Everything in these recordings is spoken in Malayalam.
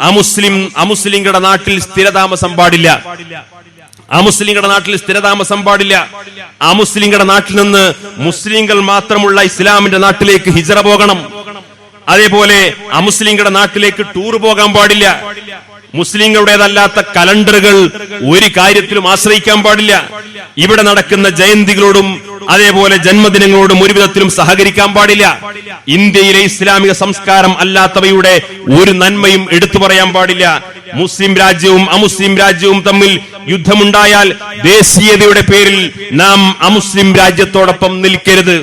അമുസ്ലിം അമുസ്ലിങ്ങളുടെ നാട്ടിൽ സ്ഥിരതാമസം പാടില്ല. അമുസ്ലിങ്ങളുടെ നാട്ടിൽ സ്ഥിരതാമസം പാടില്ല. അമുസ്ലിങ്ങളുടെ നാട്ടിൽ നിന്ന് മുസ്ലിങ്ങൾ മാത്രമുള്ള ഇസ്ലാമിന്റെ നാട്ടിലേക്ക് ഹിജറ പോകണം. അതേപോലെ അമുസ്ലിങ്ങളുടെ നാട്ടിലേക്ക് ടൂർ പോകാൻ പാടില്ല. മുസ്ലിങ്ങളുടേതല്ലാത്ത കലണ്ടറുകൾ ഒരു കാര്യത്തിലും ആശ്രയിക്കാൻ പാടില്ല. ഇവിടെ നടക്കുന്ന ജയന്തികളോടും അതേപോലെ ജന്മദിനങ്ങളോടും ഒരുവിധത്തിലും സഹകരിക്കാൻ പാടില്ല. ഇന്ത്യയിലെ ഇസ്ലാമിക സംസ്കാരം അല്ലാത്തവയുടെ ഒരു നന്മയും എടുത്തു പറയാൻ പാടില്ല. മുസ്ലിം രാജ്യവും അമുസ്ലിം രാജ്യവും തമ്മിൽ യുദ്ധമുണ്ടായാൽ ദേശീയതയുടെ പേരിൽ നാം അമുസ്ലിം രാജ്യത്തോടൊപ്പം നിൽക്കരുത്.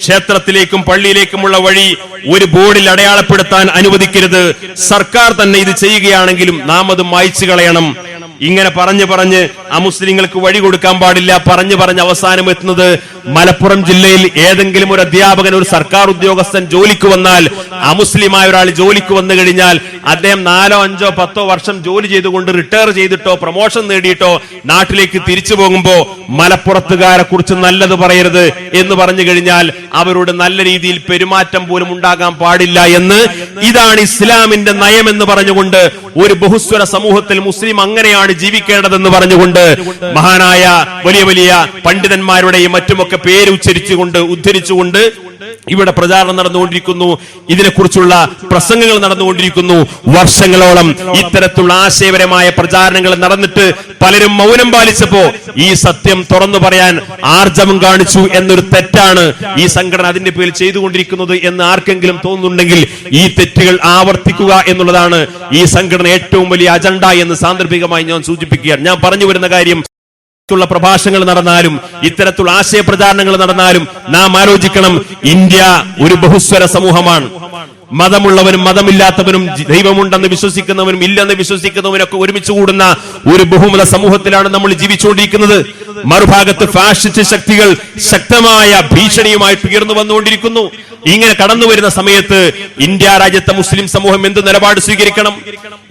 ക്ഷേത്രത്തിലേക്കും പള്ളിയിലേക്കുമുള്ള വഴി ഒരു ബോർഡിൽ അടയാളപ്പെടുത്താൻ അനുവദിക്കരുത്. സർക്കാർ തന്നെ ഇത് ചെയ്യുകയാണെങ്കിലും നാം അത് മായ്ച്ചു കളയണം. ഇങ്ങനെ പറഞ്ഞു പറഞ്ഞ് അമുസ്ലിങ്ങൾക്ക് വഴി കൊടുക്കാൻ പാടില്ല. പറഞ്ഞു പറഞ്ഞ് അവസാനം എത്തുന്നത് മലപ്പുറം ജില്ലയിൽ ഏതെങ്കിലും ഒരു അധ്യാപകൻ ഒരു സർക്കാർ ഉദ്യോഗസ്ഥൻ ജോലിക്ക് വന്നാൽ അമുസ്ലിമായ ഒരാൾ ജോലിക്ക് വന്നു കഴിഞ്ഞാൽ അദ്ദേഹം നാലോ അഞ്ചോ പത്തോ വർഷം ജോലി ചെയ്തുകൊണ്ട് റിട്ടയർ ചെയ്തിട്ടോ പ്രൊമോഷൻ നേടിയിട്ടോ നാട്ടിലേക്ക് തിരിച്ചു പോകുമ്പോ മലപ്പുറത്തുകാരെ കുറിച്ച് നല്ലത് പറയരുത് എന്ന് പറഞ്ഞു കഴിഞ്ഞാൽ അവരോട് നല്ല രീതിയിൽ പെരുമാറ്റം പോലും ഉണ്ടാകാൻ പാടില്ല എന്ന് ഇതാണ് ഇസ്ലാമിന്റെ നയം എന്ന് പറഞ്ഞുകൊണ്ട് ഒരു ബഹുസ്വര സമൂഹത്തിൽ മുസ്ലിം അങ്ങനെയാണ് ജീവിക്കേണ്ടതെന്ന് പറഞ്ഞുകൊണ്ട് മഹാനായ വലിയ വലിയ പണ്ഡിതന്മാരുടെയും മറ്റുമൊക്കെ പേര് ഉച്ചരിച്ചുകൊണ്ട് ഉദ്ധരിച്ചുകൊണ്ട് ഇവിടെ പ്രചാരണം നടന്നുകൊണ്ടിരിക്കുന്നു. ഇതിനെക്കുറിച്ചുള്ള പ്രസംഗങ്ങൾ നടന്നുകൊണ്ടിരിക്കുന്നു. വർഷങ്ങളോളം ഇത്തരത്തിലുള്ള ആശയപരമായ പ്രചാരണങ്ങൾ നടന്നിട്ട് പലരും മൗനം പാലിച്ചപ്പോ ഈ സത്യം തുറന്നു പറയാൻ ആർജവം കാണിച്ചു എന്നൊരു തെറ്റാണ് ഈ സംഘടന അതിന്റെ പേരിൽ ചെയ്തുകൊണ്ടിരിക്കുന്നത് എന്ന് ആർക്കെങ്കിലും തോന്നുന്നുണ്ടെങ്കിൽ ഈ തെറ്റുകൾ ആവർത്തിക്കുക എന്നുള്ളതാണ് ഈ സംഘടന ഏറ്റവും വലിയ അജണ്ട എന്ന് സാന്ദർഭികമായി ഞാൻ സൂചിപ്പിക്കുകയാണ്. ഞാൻ പറഞ്ഞു വരുന്ന കാര്യം ുള്ള പ്രഭാഷണങ്ങൾ നടന്നാലും ഇത്തരത്തിലുള്ള ആശയ പ്രചാരണങ്ങൾ നടന്നാലും നാം ആലോചിക്കണം ഇന്ത്യ ഒരു ബഹുസ്വര സമൂഹമാണ്. മതമുള്ളവരും മതമില്ലാത്തവരും ദൈവമുണ്ടെന്ന് വിശ്വസിക്കുന്നവരും ഇല്ലെന്ന് വിശ്വസിക്കുന്നവനൊക്കെ ഒരുമിച്ച് കൂടുന്ന ഒരു ബഹുമത സമൂഹത്തിലാണ് നമ്മൾ ജീവിച്ചുകൊണ്ടിരിക്കുന്നത്. മറുഭാഗത്ത് ഫാഷിസ്റ്റ് ശക്തികൾ ശക്തമായ ഭീഷണിയുമായിട്ട് ഉയർന്നു വന്നുകൊണ്ടിരിക്കുന്നു. ഇങ്ങനെ കടന്നു വരുന്ന സമയത്ത് ഇന്ത്യ രാജ്യത്തെ മുസ്ലിം സമൂഹം എന്ത് നിലപാട് സ്വീകരിക്കണം?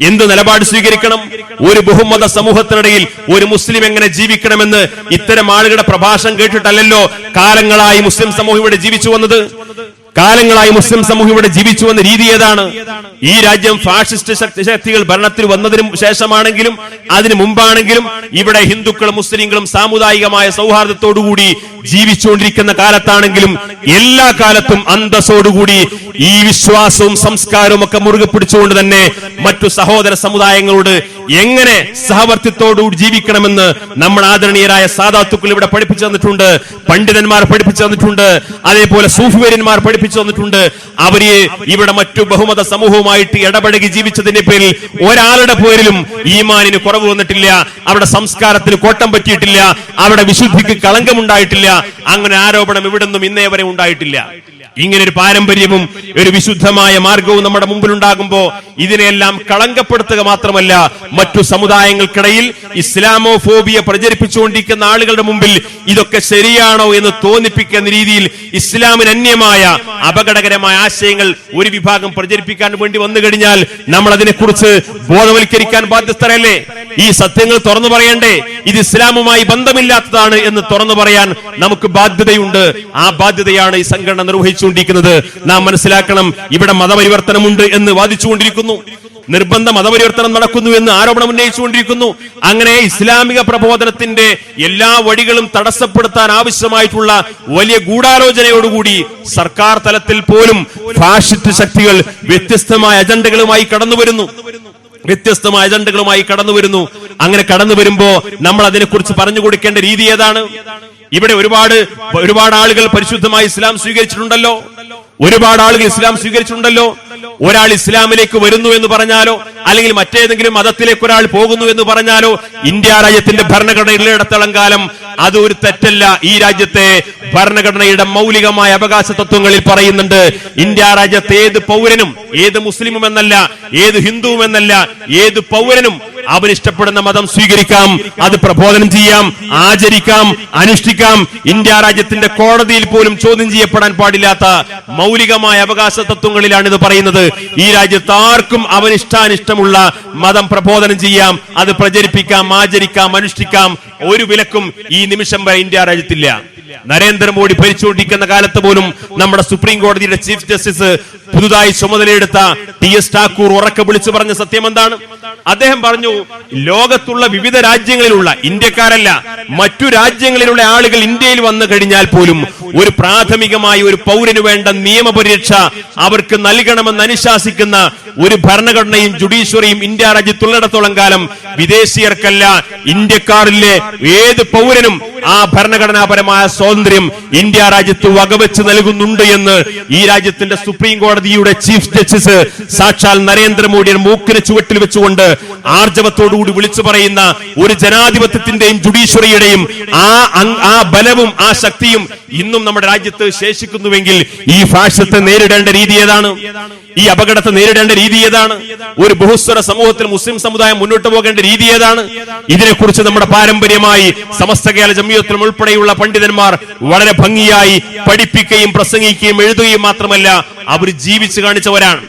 എന്ത് നിലപാട് സ്വീകരിക്കണം? ഒരു ബഹുമത സമൂഹത്തിനിടയിൽ ഒരു മുസ്ലിം എങ്ങനെ ജീവിക്കണമെന്ന് ഇത്തരം ആളുകളുടെ പ്രഭാഷണം കേട്ടിട്ടല്ലല്ലോ കാലങ്ങളായി മുസ്ലിം സമൂഹം ഇവിടെ ജീവിച്ചു വന്നത്? കാലങ്ങളായി മുസ്ലിം സമൂഹം ഇവിടെ ജീവിച്ചു വന്ന രീതി ഏതാണ്? ഈ രാജ്യം ഫാഷിസ്റ്റ് ശക്തി ശക്തികൾ ഭരണത്തിൽ വന്നതിന് ശേഷമാണെങ്കിലും അതിനു മുമ്പാണെങ്കിലും ഇവിടെ ഹിന്ദുക്കളും മുസ്ലിങ്ങളും സാമുദായികമായ സൗഹാർദ്ദത്തോടുകൂടി ജീവിച്ചുകൊണ്ടിരിക്കുന്ന കാലത്താണെങ്കിലും എല്ലാ കാലത്തും അന്തസ്സോടുകൂടി ഈ വിശ്വാസവും സംസ്കാരവും ഒക്കെ മുറുകെ പിടിച്ചുകൊണ്ട് തന്നെ മറ്റു സഹോദര സമുദായങ്ങളോട് എങ്ങനെ സഹവർത്തിത്തോടുകൂടി ജീവിക്കണമെന്ന് നമ്മൾ ആദരണീയരായ സാധാത്തുക്കൾ ഇവിടെ പഠിപ്പിച്ചു തന്നിട്ടുണ്ട് പണ്ഡിതന്മാർ പഠിപ്പിച്ചു തന്നിട്ടുണ്ട് അതേപോലെ സൂഫിവര്യന്മാർ പഠിപ്പിച്ചു തന്നിട്ടുണ്ട്. അവർ ഇവിടെ മറ്റു ബഹുമത സമൂഹവുമായിട്ട് ഇടപഴകി ജീവിച്ചതിന്റെ പേരിൽ ഒരാളുടെ പേരിലും ഈമാനിന് കുറവ് വന്നിട്ടില്ല അവിടെ സംസ്കാരത്തിന് കോട്ടം പറ്റിയിട്ടില്ല അവിടെ വിശുദ്ധിക്ക് കളങ്കമുണ്ടായിട്ടില്ല അങ്ങനെ ആരോപണം ഇവിടെ നിന്നും ഇന്നേ വരെ ഉണ്ടായിട്ടില്ല. ഇങ്ങനെ ഒരു പാരമ്പര്യവും ഒരു വിശുദ്ധമായ മാർഗവും നമ്മുടെ മുമ്പിൽ ഉണ്ടാകുമ്പോ ഇതിനെല്ലാം കളങ്കപ്പെടുത്തുക മാത്രമല്ല മറ്റു സമുദായങ്ങൾക്കിടയിൽ ഇസ്ലാമോ ഫോബിയ പ്രചരിപ്പിച്ചുകൊണ്ടിരിക്കുന്ന ആളുകളുടെ മുമ്പിൽ ഇതൊക്കെ ശരിയാണോ എന്ന് തോന്നിപ്പിക്കുന്ന രീതിയിൽ ഇസ്ലാമിന് അന്യമായ അപകടകരമായ ആശയങ്ങൾ ഒരു വിഭാഗം പ്രചരിപ്പിക്കാൻ വേണ്ടി വന്നു കഴിഞ്ഞാൽ നമ്മൾ അതിനെക്കുറിച്ച് ബോധവൽക്കരിക്കാൻ ബാധ്യസ്ഥരല്ലേ? ഈ സത്യങ്ങൾ തുറന്നു പറയണ്ടേ? ഇത് ഇസ്ലാമുമായി ബന്ധമില്ലാത്തതാണ് എന്ന് തുറന്നു പറയാൻ നമുക്ക് ബാധ്യതയുണ്ട്. ആ ബാധ്യതയാണ് ഈ സംഘടന നിർവഹിച്ചുകൊണ്ടിരിക്കുന്നത് നാം മനസ്സിലാക്കണം. ഇവിടെ മതപരിവർത്തനമുണ്ട് എന്ന് വാദിച്ചുകൊണ്ടിരിക്കുന്നു. നിർബന്ധ മതപരിവർത്തനം നടക്കുന്നു എന്ന് ആരോപണം ഉന്നയിച്ചുകൊണ്ടിരിക്കുന്നു. അങ്ങനെ ഇസ്ലാമിക പ്രബോധനത്തിന്റെ എല്ലാ വഴികളും തടസ്സപ്പെടുത്താൻ ആവശ്യമായിട്ടുള്ള വലിയ ഗൂഢാലോചനയോടുകൂടി സർക്കാർ തലത്തിൽ പോലും ഫാഷിസ്റ്റ് ശക്തികൾ വ്യത്യസ്തമായ അജണ്ടകളുമായി കടന്നു വരുന്നു വ്യത്യസ്തമായ അജണ്ടകളുമായി കടന്നു വരുന്നു അങ്ങനെ കടന്നു വരുമ്പോ നമ്മൾ അതിനെക്കുറിച്ച് പറഞ്ഞു കൊടുക്കേണ്ട രീതി ഏതാണ്? ഇവിടെ ഒരുപാട് ഒരുപാട് ആളുകൾ പരിശുദ്ധമായി ഇസ്ലാം സ്വീകരിച്ചിട്ടുണ്ടല്ലോ. ഒരുപാട് ആളുകൾ ഇസ്ലാം സ്വീകരിച്ചിട്ടുണ്ടല്ലോ. ഒരാൾ ഇസ്ലാമിലേക്ക് വരുന്നു എന്ന് പറഞ്ഞാലോ അല്ലെങ്കിൽ മറ്റേതെങ്കിലും മതത്തിലേക്ക് ഒരാൾ പോകുന്നു എന്ന് പറഞ്ഞാലോ ഇന്ത്യ രാജ്യത്തിന്റെ ഭരണഘടനയിലിടത്തോളം കാലം അത് ഒരു തെറ്റല്ല. ഈ രാജ്യത്തെ ഭരണഘടനയുടെ മൗലികമായ അവകാശ തത്വങ്ങളിൽ പറയുന്നുണ്ട് ഇന്ത്യ രാജ്യത്തെ ഏത് പൗരനും ഏത് മുസ്ലിമും എന്നല്ല ഏത് ഹിന്ദുവും എന്നല്ല ഏത് പൗരനും അവൻ ഇഷ്ടപ്പെടുന്ന മതം സ്വീകരിക്കാം അത് പ്രബോധനം ചെയ്യാം ആചരിക്കാം അനുഷ്ഠിക്കാം. ഇന്ത്യ രാജ്യത്തിന്റെ കോടതിയിൽ പോലും ചോദ്യം ചെയ്യപ്പെടാൻ പാടില്ലാത്ത മൗലികമായ അവകാശ തത്വങ്ങളിലാണ് ഇത് പറയുന്നത്. ഈ രാജ്യത്ത് ആർക്കും അവൻ ഇഷ്ടാനിഷ്ടമുള്ള മതം പ്രബോധനം ചെയ്യാം അത് പ്രചരിപ്പിക്കാം ആചരിക്കാം അനുഷ്ഠിക്കാം. ഒരു വിലക്കും ഈ നിമിഷം വരെ ഇന്ത്യ രാജ്യത്തില്ല. നരേന്ദ്രമോദി ഭരിച്ചുകൊണ്ടിരിക്കുന്ന കാലത്ത് പോലും നമ്മുടെ സുപ്രീം കോടതിയുടെ ചീഫ് ജസ്റ്റിസ് പുതുതായി ചുമതലയെടുത്ത ടി എസ് ഠാക്കൂർ ഉറക്കെ വിളിച്ചു പറഞ്ഞ സത്യം എന്താണ്? അദ്ദേഹം പറഞ്ഞു ലോകത്തുള്ള വിവിധ രാജ്യങ്ങളിലുള്ള ഇന്ത്യക്കാരല്ല മറ്റു രാജ്യങ്ങളിലുള്ള ആളുകൾ ഇന്ത്യയിൽ വന്നു കഴിഞ്ഞാൽ പോലും ഒരു പ്രാഥമികമായി ഒരു പൗരന് വേണ്ട നിയമപരീക്ഷ അവർക്ക് നൽകണമെന്ന് അനുശാസിക്കുന്ന ഒരു ഭരണഘടനയും ജുഡീഷ്യറിയും ഇന്ത്യ രാജ്യത്തുള്ളിടത്തോളം കാലം വിദേശീയർക്കല്ല ഇന്ത്യക്കാരിലെ ഏത് പൗരനും ആ ഭരണഘടനാപരമായ സ്വാതന്ത്ര്യം ഇന്ത്യ രാജ്യത്ത് വകവെച്ച് നൽകുന്നുണ്ട് എന്ന് ഈ രാജ്യത്തിന്റെ സുപ്രീം കോടതിയുടെ ചീഫ് ജസ്റ്റിസ് സാക്ഷാൽ നരേന്ദ്രമോദിയുടെ മൂക്കിന് ചുവട്ടിൽ വെച്ചുകൊണ്ട് ആർജവത്തോടുകൂടി വിളിച്ചു പറയുന്ന ഒരു ജനാധിപത്യത്തിന്റെയും ജുഡീഷ്യറിയുടെയും ആ ആ ബലവും ആ ശക്തിയും ഇന്നും നമ്മുടെ രാജ്യത്ത് ശേഷിക്കുന്നുവെങ്കിൽ ഈ ഫാഷത്തെ നേരിടേണ്ട രീതി ഏതാണ്? ഈ അപകടത്തെ നേരിടേണ്ട രീതി ഏതാണ്? ഒരു ബഹുസ്വര സമൂഹത്തിൽ മുസ്ലിം സമുദായം മുന്നോട്ട് പോകേണ്ട രീതി ഏതാണ്? ഇതിനെക്കുറിച്ച് നമ്മുടെ പാരമ്പര്യമായി സമസ്ത കേരള ജമിയത്തിലും ഉൾപ്പെടെയുള്ള പണ്ഡിതന്മാർ വളരെ ഭംഗിയായി പഠിപ്പിക്കുകയും പ്രസംഗിക്കുകയും എഴുതുകയും മാത്രമല്ല അവർ ജീവിച്ചു കാണിച്ചവരാണ്.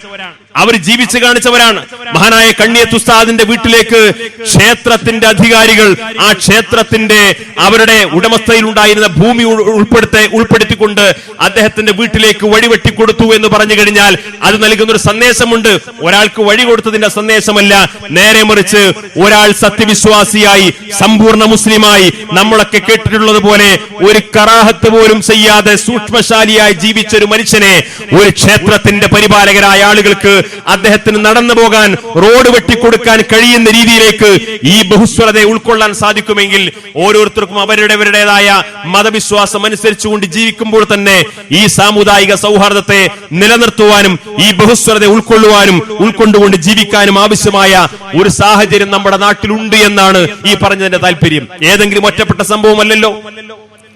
അവർ ജീവിച്ചു കാണിച്ചവരാണ്. മഹാനായ കണ്ണിയത്ത് ഉസ്താദിന്റെ വീട്ടിലേക്ക് ക്ഷേത്രത്തിന്റെ അധികാരികൾ ആ ക്ഷേത്രത്തിന്റെ അവരുടെ ഉടമസ്ഥയിൽ ഉണ്ടായിരുന്ന ഭൂമി ഉൾപ്പെടുത്തെ ഉൾപ്പെടുത്തി ഉൾപ്പെടുത്തിക്കൊണ്ട് അദ്ദേഹത്തിന്റെ വീട്ടിലേക്ക് വഴിവെട്ടി കൊടുത്തു എന്ന് പറഞ്ഞു കഴിഞ്ഞാൽ അത് നൽകുന്ന ഒരു സന്ദേശമുണ്ട്. ഒരാൾക്ക് വഴി കൊടുത്തതിന്റെ സന്ദേശമല്ല നേരെ മറിച്ച് ഒരാൾ സത്യവിശ്വാസിയായി സമ്പൂർണ മുസ്ലിമായി നമ്മളൊക്കെ കേട്ടിട്ടുള്ളത് പോലെ ഒരു കറാഹത്ത് പോലും ചെയ്യാതെ സൂക്ഷ്മശാലിയായി ജീവിച്ച ഒരു മനുഷ്യനെ ഒരു ക്ഷേത്രത്തിന്റെ പരിപാലകരായ ആളുകൾക്ക് അദ്ദേഹത്തിന് നടന്നു പോകാൻ റോഡ് വെട്ടിക്കൊടുക്കാൻ കഴിയുന്ന രീതിയിലേക്ക് ഈ ബഹുസ്വരതയെ ഉൾക്കൊള്ളാൻ സാധിക്കുമെങ്കിൽ ഓരോരുത്തർക്കും അവരുടേവരുടേതായ മതവിശ്വാസം അനുസരിച്ചുകൊണ്ട് ജീവിക്കുമ്പോൾ തന്നെ ഈ സാമുദായിക സൗഹാർദ്ദത്തെ നിലനിർത്തുവാനും ഈ ബഹുസ്വരത ഉൾക്കൊള്ളുവാനും ഉൾക്കൊണ്ടുകൊണ്ട് ജീവിക്കാനും ആവശ്യമായ ഒരു സാഹചര്യം നമ്മുടെ നാട്ടിലുണ്ട് എന്നാണ് ഈ പറഞ്ഞതിന്റെ താല്പര്യം ഏതെങ്കിലും ഒറ്റപ്പെട്ട സംഭവമല്ലല്ലോ?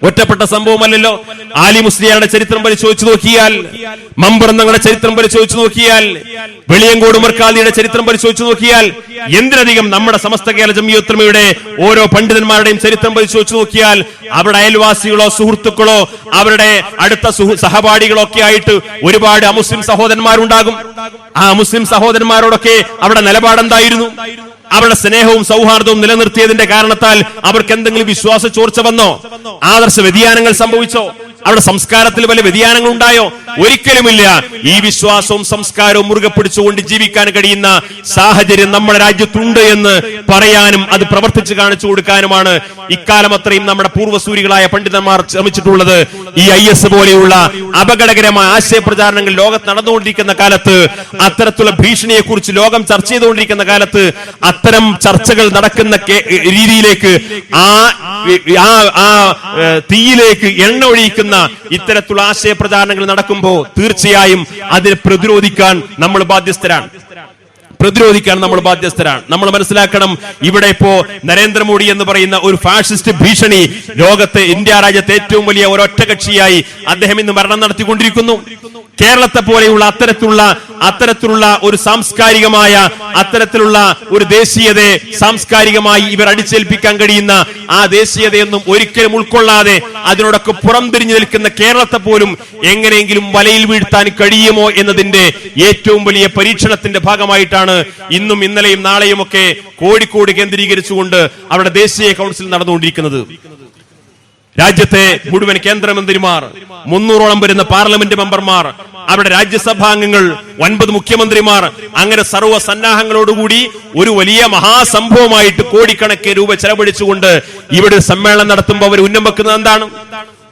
ഒറ്റപ്പെട്ട സംഭവമല്ലല്ലോ. ആലി മുസ്ലിയാരുടെ ചരിത്രം പരിശോധിച്ചു നോക്കിയാൽ മമ്പറന്നങ്ങളുടെ ചരിത്രം പരിശോധിച്ചു നോക്കിയാൽ വെളിയങ്കോട് മർക്കാദിയുടെ ചരിത്രം പരിശോധിച്ചു നോക്കിയാൽ എന്തിനധികം നമ്മുടെ സമസ്ത കേരള ജമിയോത്രമയുടെ ഓരോ പണ്ഡിതന്മാരുടെയും ചരിത്രം പരിശോധിച്ചു നോക്കിയാൽ അവരുടെ അയൽവാസികളോ സുഹൃത്തുക്കളോ അവരുടെ അടുത്ത സുഹൃ- സഹപാഠികളോ ഒക്കെ ആയിട്ട് ഒരുപാട് അമുസ്ലിം സഹോദരന്മാരുണ്ടാകും. ആ മുസ്ലിം സഹോദരന്മാരോടൊക്കെ അവിടെ നിലപാടെന്തായിരുന്നു? അവരുടെ സ്നേഹവും സൗഹാർദ്ദവും നിലനിർത്തിയതിന്റെ കാരണത്താൽ അവർക്ക് എന്തെങ്കിലും വിശ്വാസ ചോർച്ച വന്നോ? ആദർശ വ്യതിയാനങ്ങൾ സംഭവിച്ചോ? അവരുടെ സംസ്കാരത്തിൽ വല്ല വ്യതിയാനങ്ങൾ ഉണ്ടായോ ഒരിക്കലുമില്ല. ഈ വിശ്വാസവും സംസ്കാരവും മുറുകെ പിടിച്ചുകൊണ്ട് ജീവിക്കാൻ കഴിയുന്ന സാഹചര്യം നമ്മുടെ രാജ്യത്തുണ്ട് എന്ന് പറയാനും അത് പ്രവർത്തിച്ച് കാണിച്ചു കൊടുക്കാനുമാണ് ഇക്കാലം അത്രയും നമ്മുടെ പൂർവസൂരികളായ പണ്ഡിതന്മാർ ശ്രമിച്ചിട്ടുള്ളത്. ഈ ഐ എസ് പോലെയുള്ള അപകടകരമായ ആശയപ്രചാരണങ്ങൾ ലോകത്ത് നടന്നുകൊണ്ടിരിക്കുന്ന കാലത്ത് അത്തരത്തിലുള്ള ഭീഷണിയെ കുറിച്ച് ലോകം ചർച്ച ചെയ്തുകൊണ്ടിരിക്കുന്ന കാലത്ത് അത്തരം ചർച്ചകൾ നടക്കുന്ന രീതിയിലേക്ക് ആ ആ ആ തീയിലേക്ക് എണ്ണ ഒഴിക്കുന്ന ഇത്തരത്തിലുള്ള ആശയപ്രചാരണങ്ങൾ നടക്കുമ്പോൾ തീർച്ചയായും അതിനെ പ്രതിരോധിക്കാൻ നമ്മൾ ബാധ്യസ്ഥരാണ്. പ്രതിരോധിക്കാൻ നമ്മൾ ബാധ്യസ്ഥരാണ്. നമ്മൾ മനസ്സിലാക്കണം ഇവിടെ ഇപ്പോ നരേന്ദ്രമോദി എന്ന് പറയുന്ന ഒരു ഫാഷിസ്റ്റ് ഭീഷണി ലോകത്തെ ഇന്ത്യ രാജ്യത്തെ ഏറ്റവും വലിയ ഒരൊറ്റ കക്ഷിയായി അദ്ദേഹം ഇന്ന് മരണം നടത്തിക്കൊണ്ടിരിക്കുന്നു. കേരളത്തെ പോലെയുള്ള അത്തരത്തിലുള്ള അത്തരത്തിലുള്ള ഒരു സാംസ്കാരികമായ അത്തരത്തിലുള്ള ഒരു ദേശീയതയെ സാംസ്കാരികമായി ഇവർ അടിച്ചേൽപ്പിക്കാൻ കഴിയുന്ന ആ ദേശീയതയൊന്നും ഒരിക്കലും ഉൾക്കൊള്ളാതെ അതിനോടൊക്കെ പുറംതിരിഞ്ഞു നിൽക്കുന്ന കേരളത്തെ പോലും എങ്ങനെയെങ്കിലും വലയിൽ വീഴ്ത്താൻ കഴിയുമോ എന്നതിന്റെ ഏറ്റവും വലിയ പരീക്ഷണത്തിന്റെ ഭാഗമായിട്ടാണ് ഇന്നും ഇന്നലെയും നാളെയും ഒക്കെ കോഴിക്കോട് കേന്ദ്രീകരിച്ചുകൊണ്ട് അവിടെ ദേശീയ കൗൺസിൽ നടന്നുകൊണ്ടിരിക്കുന്നത്. രാജ്യത്തെ മുഴുവൻ കേന്ദ്രമന്ത്രിമാർ മുന്നൂറോളം വരുന്ന പാർലമെന്റ് മെമ്പർമാർ അവിടെ രാജ്യസഭാംഗങ്ങൾ ഒൻപത് മുഖ്യമന്ത്രിമാർ അങ്ങനെ സർവ സന്നാഹങ്ങളോടുകൂടി ഒരു വലിയ മഹാസംഭവമായിട്ട് കോടിക്കണക്കിന് രൂപ ചെലവഴിച്ചുകൊണ്ട് ഇവിടെ സമ്മേളനം നടത്തുമ്പോൾ അവർ ഉന്നം വെക്കുന്നത് എന്താണ്?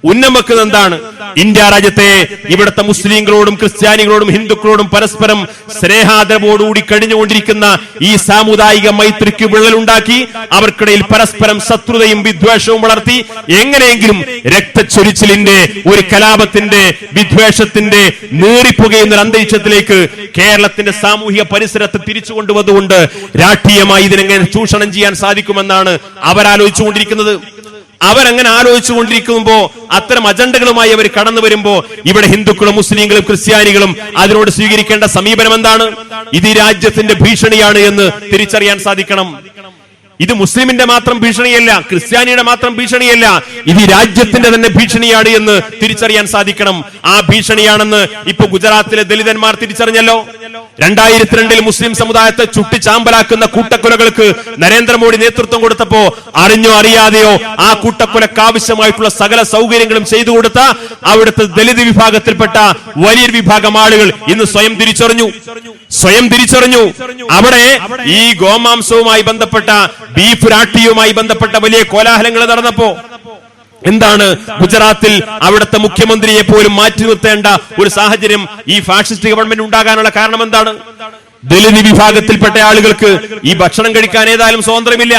ഉന്നം വെക്കുന്നത് എന്താണ് ഇന്ത്യ രാജ്യത്തെ ഇവിടുത്തെ മുസ്ലിങ്ങളോടും ക്രിസ്ത്യാനികളോടും ഹിന്ദുക്കളോടും പരസ്പരം സ്നേഹാദരവോടുകൂടി കഴിഞ്ഞുകൊണ്ടിരിക്കുന്ന ഈ സാമുദായിക മൈത്രിക്ക് വിള്ളലുണ്ടാക്കി അവർക്കിടയിൽ പരസ്പരം ശത്രുതയും വിദ്വേഷവും വളർത്തി എങ്ങനെയെങ്കിലും രക്തച്ചൊരിച്ചിലിന്റെ ഒരു കലാപത്തിന്റെ വിദ്വേഷത്തിന്റെ നീറിപ്പുകയുന്ന ഒരു അന്തരീക്ഷത്തിലേക്ക് കേരളത്തിന്റെ സാമൂഹിക പരിസരത്ത് തിരിച്ചു കൊണ്ടുവന്നുകൊണ്ട് രാഷ്ട്രീയമായി ഇതിനെങ്ങനെ ചൂഷണം ചെയ്യാൻ സാധിക്കുമെന്നാണ് അവരാലോചിച്ചുകൊണ്ടിരിക്കുന്നത്. അവരങ്ങനെ ആലോചിച്ചു കൊണ്ടിരിക്കുമ്പോ അത്തരം അജണ്ടകളുമായി അവർ കടന്നു വരുമ്പോ ഇവിടെ ഹിന്ദുക്കളും മുസ്ലിങ്ങളും ക്രിസ്ത്യാനികളും അതിനോട് സ്വീകരിക്കേണ്ട സമീപനം എന്താണ്? ഇത് രാജ്യത്തിന്റെ ഭീഷണിയാണ് എന്ന് തിരിച്ചറിയാൻ സാധിക്കണം. ഇത് മുസ്ലിമിന്റെ മാത്രം ഭീഷണിയല്ല ക്രിസ്ത്യാനിയുടെ മാത്രം ഭീഷണിയല്ല ഇത് രാജ്യത്തിന്റെ തന്നെ ഭീഷണിയാണ് എന്ന് തിരിച്ചറിയാൻ സാധിക്കണം. ആ ഭീഷണിയാണെന്ന് ഇപ്പൊ ഗുജറാത്തിലെ ദലിതന്മാർ തിരിച്ചറിഞ്ഞല്ലോ. രണ്ടായിരത്തി രണ്ടിൽ മുസ്ലിം സമുദായത്തെ ചുട്ടി ചാമ്പലാക്കുന്ന കൂട്ടക്കൊലകൾക്ക് നരേന്ദ്രമോദി നേതൃത്വം കൊടുത്തപ്പോ അറിഞ്ഞോ അറിയാതെയോ ആ കൂട്ടക്കൊലക്ക് ആവശ്യമായിട്ടുള്ള സകല സൗകര്യങ്ങളും ചെയ്തു കൊടുത്ത അവിടുത്തെ ദലിത് വിഭാഗത്തിൽപ്പെട്ട വലിയ വിഭാഗം ആളുകൾ ഇന്ന് സ്വയം തിരിച്ചറിഞ്ഞു. സ്വയം തിരിച്ചറിഞ്ഞു. അവിടെ ഈ ഗോമാംസവുമായി ബന്ധപ്പെട്ട ബീഫ് രാട്ടിയുമായി ബന്ധപ്പെട്ട വലിയ കോലാഹലങ്ങൾ നടന്നപ്പോ എന്താണ് ഗുജറാത്തിൽ അവിടുത്തെ മുഖ്യമന്ത്രിയെ പോലും മാറ്റി നിർത്തേണ്ട ഒരു സാഹചര്യം ഈ ഫാഷിസ്റ്റ് ഗവൺമെന്റ് ഉണ്ടാകാനുള്ള കാരണം എന്താണ്? ദലിത് വിഭാഗത്തിൽപ്പെട്ട ആളുകൾക്ക് ഈ ഭക്ഷണം കഴിക്കാൻ ഏതായാലും സ്വാതന്ത്ര്യമില്ല.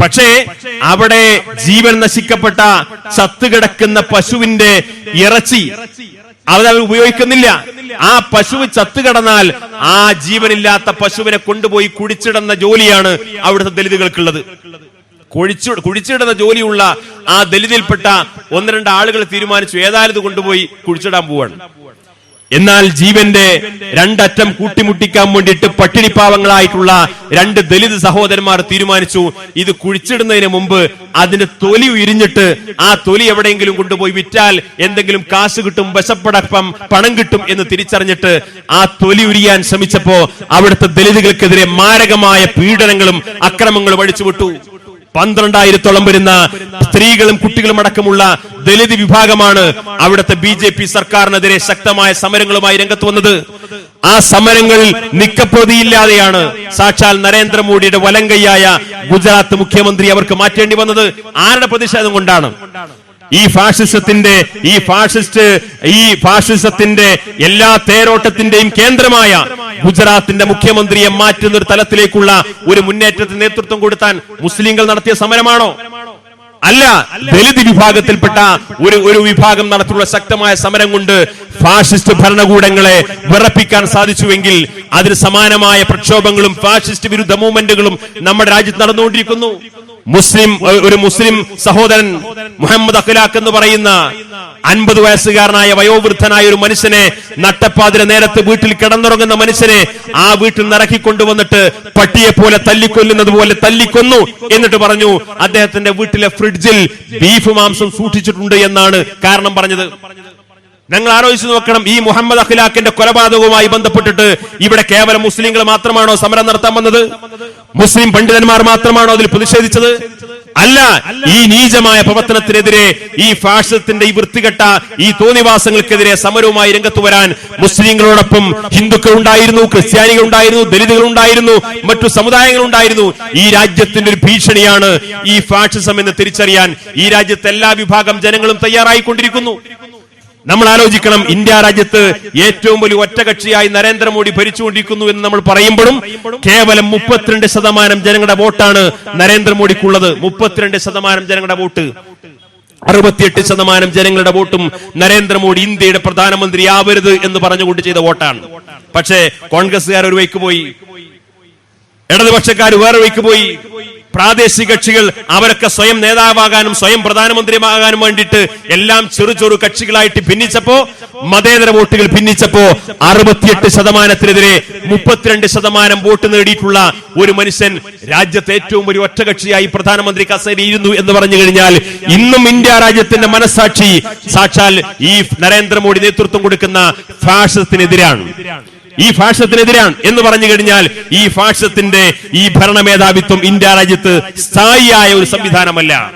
പക്ഷേ അവിടെ ജീവൻ നശിക്കപ്പെട്ട ചത്തുകിടക്കുന്ന പശുവിന്റെ ഇറച്ചി അവരവർ ഉപയോഗിക്കുന്നില്ല. ആ പശു ചത്തുകിടന്നാൽ ആ ജീവനില്ലാത്ത പശുവിനെ കൊണ്ടുപോയി കുടിച്ചിടുന്ന ജോലിയാണ് അവിടുത്തെ ദലിതുകൾക്കുള്ളത് കുഴിച്ചു കുഴിച്ചിടുന്ന ജോലിയുള്ള ആ ദലിതിൽപ്പെട്ട ഒന്ന് രണ്ട് ആളുകൾ തീരുമാനിച്ചു. ഏതായാലും കൊണ്ടുപോയി കുഴിച്ചിടാൻ പോവാണ്. എന്നാൽ ജീവന്റെ രണ്ടറ്റം കൂട്ടിമുട്ടിക്കാൻ വേണ്ടിയിട്ട് പട്ടിണിപ്പാവങ്ങളായിട്ടുള്ള രണ്ട് ദലിത് സഹോദരന്മാർ തീരുമാനിച്ചു. ഇത് കുഴിച്ചിടുന്നതിന് മുമ്പ് അതിന്റെ തൊലി ഉരിഞ്ഞിട്ട് ആ തൊലി എവിടെയെങ്കിലും കൊണ്ടുപോയി വിറ്റാൽ എന്തെങ്കിലും കാശ് കിട്ടും വിശപ്പടക്കം പണം കിട്ടും എന്ന് തിരിച്ചറിഞ്ഞിട്ട് ആ തൊലി ഉരിയാൻ ശ്രമിച്ചപ്പോ അവിടുത്തെ ദലിതുകൾക്കെതിരെ മാരകമായ പീഡനങ്ങളും അക്രമങ്ങളും അടിച്ചുവിട്ടു പന്ത്രണ്ടായിരത്തോളം വരുന്ന സ്ത്രീകളും കുട്ടികളും അടക്കമുള്ള ദളിത് വിഭാഗമാണ് അവിടുത്തെ ബി ജെ പി സർക്കാരിനെതിരെ ശക്തമായ സമരങ്ങളുമായി രംഗത്ത് വന്നത്. ആ സമരങ്ങളിൽ നിക്കപ്രതിയില്ലാതെയാണ് സാക്ഷാൽ നരേന്ദ്രമോദിയുടെ വലങ്കയ്യായ ഗുജറാത്ത് മുഖ്യമന്ത്രി അവർക്ക് മാറ്റേണ്ടി വന്നത്. ആരുടെ പ്രതിഷേധം കൊണ്ടാണ്? ഈ ഫാഷിസത്തിന്റെ ഈ ഫാഷിസ്റ്റ് ഈ ഫാഷിസത്തിന്റെ എല്ലാ തേരോട്ടത്തിന്റെയും കേന്ദ്രമായ ഗുജറാത്തിന്റെ മുഖ്യമന്ത്രിയെ മാറ്റുന്ന ഒരു തലത്തിലേക്കുള്ള ഒരു മുന്നേറ്റത്തിന് നേതൃത്വം കൊടുത്താൻ മുസ്ലിങ്ങൾ നടത്തിയ സമരമാണോ? അല്ല ദലിത് വിഭാഗത്തിൽപ്പെട്ട ഒരു ഒരു വിഭാഗം നടത്തിയുള്ള ശക്തമായ സമരം കൊണ്ട് ഫാഷിസ്റ്റ് ഭരണകൂടങ്ങളെ വിറപ്പിക്കാൻ സാധിച്ചുവെങ്കിൽ അതിന് സമാനമായ പ്രക്ഷോഭങ്ങളും ഫാഷിസ്റ്റ് വിരുദ്ധ മൂവ്മെന്റുകളും നമ്മുടെ രാജ്യത്ത് നടന്നുകൊണ്ടിരിക്കുന്നു. മുസ്ലിം ഒരു മുസ്ലിം സഹോദരൻ മുഹമ്മദ് അഖിലാഖ് എന്ന് പറയുന്ന അൻപത് വയസ്സുകാരനായ വയോവൃദ്ധനായ ഒരു മനുഷ്യനെ നട്ടപ്പാതിര നേരത്ത് വീട്ടിൽ കിടന്നുറങ്ങുന്ന മനുഷ്യനെ ആ വീട്ടിൽ നിന്ന് ഇറക്കിക്കൊണ്ടുവന്നിട്ട് പട്ടിയെ പോലെ തല്ലിക്കൊല്ലുന്നത് പോലെ തല്ലിക്കൊന്നു എന്നിട്ട് പറഞ്ഞു അദ്ദേഹത്തിന്റെ വീട്ടിലെ ഫ്രിഡ്ജിൽ ബീഫ് മാംസം സൂക്ഷിച്ചിട്ടുണ്ട് എന്നാണ് കാരണം പറഞ്ഞത്. ഞങ്ങൾ ആലോചിച്ച് നോക്കണം ഈ മുഹമ്മദ് അഖിലാഖിന്റെ കൊലപാതകവുമായി ബന്ധപ്പെട്ടിട്ട് ഇവിടെ കേവലം മുസ്ലിങ്ങൾ മാത്രമാണോ സമരം നടത്താൻ വന്നത്? മുസ്ലിം പണ്ഡിതന്മാർ മാത്രമാണോ അതിൽ പ്രതിഷേധിച്ചത്? അല്ല ഈ നീചമായ പ്രവർത്തനത്തിനെതിരെ ഈ ഫാഷത്തിന്റെ ഈ വൃത്തികെട്ട ഈ തോന്നിവാസങ്ങൾക്കെതിരെ സമരവുമായി രംഗത്ത് വരാൻ മുസ്ലിങ്ങളോടൊപ്പം ഹിന്ദുക്കൾ ഉണ്ടായിരുന്നു ക്രിസ്ത്യാനികൾ ഉണ്ടായിരുന്നു ദലിതുകൾ ഉണ്ടായിരുന്നു മറ്റു സമുദായങ്ങൾ ഉണ്ടായിരുന്നു ഈ രാജ്യത്തിന്റെ ഒരു ഭീഷണിയാണ് ഈ ഫാഷിസം എന്ന് തിരിച്ചറിയാൻ ഈ രാജ്യത്തെ എല്ലാ വിഭാഗം ജനങ്ങളും തയ്യാറായിക്കൊണ്ടിരിക്കുന്നു. നമ്മൾ ആലോചിക്കണം ഇന്ത്യ രാജ്യത്ത് ഏറ്റവും വലിയ ഒറ്റകക്ഷിയായി നരേന്ദ്രമോദി ഭരിച്ചുകൊണ്ടിരിക്കുന്നു എന്ന് നമ്മൾ പറയുമ്പോഴും കേവലം മുപ്പത്തിരണ്ട് ശതമാനം ജനങ്ങളുടെ വോട്ടാണ് നരേന്ദ്രമോദിക്കുള്ളത്. മുപ്പത്തിരണ്ട് ശതമാനം ജനങ്ങളുടെ വോട്ട്. അറുപത്തിയെട്ട് ശതമാനം ജനങ്ങളുടെ വോട്ടും നരേന്ദ്രമോദി ഇന്ത്യയുടെ പ്രധാനമന്ത്രി ആവരുത് എന്ന് പറഞ്ഞുകൊണ്ട് ചെയ്ത വോട്ടാണ്. പക്ഷേ കോൺഗ്രസ്സുകാർ ഒരു വൈക്ക് പോയി. ഇടതുപക്ഷക്കാർ വേറെ വഴിക്ക് പോയി. പ്രാദേശിക കക്ഷികൾ അവരൊക്കെ സ്വയം നേതാവാകാനും സ്വയം പ്രധാനമന്ത്രിയാകാനും വേണ്ടിയിട്ട് എല്ലാം ചെറു ചെറു കക്ഷികളായിട്ട് ഭിന്നിച്ചപ്പോ മതേതര വോട്ടുകൾ ഭിന്നിച്ചപ്പോ അറുപത്തിയെട്ട് ശതമാനത്തിനെതിരെ മുപ്പത്തിരണ്ട് ശതമാനം വോട്ട് നേടിയിട്ടുള്ള ഒരു മനുഷ്യൻ രാജ്യത്തെ ഏറ്റവും ഒരു ഒറ്റകക്ഷിയായി പ്രധാനമന്ത്രി കസേരയിരുന്നു എന്ന് പറഞ്ഞു കഴിഞ്ഞാൽ ഇന്നും ഇന്ത്യ രാജ്യത്തിന്റെ മനസാക്ഷി സാക്ഷാൽ ഈ നരേന്ദ്രമോദി നേതൃത്വം കൊടുക്കുന്ന ഫാഷത്തിനെതിരാണ് ഈ ഫാഷത്തിനെതിരാണ് എന്ന് പറഞ്ഞു കഴിഞ്ഞാൽ ഈ ഫാഷത്തിന്റെ ഈ ഭരണമേധാവിത്വം ഇന്ത്യ രാജ്യത്ത് സ്ഥായിയായ ഒരു സംവിധാനമല്ല.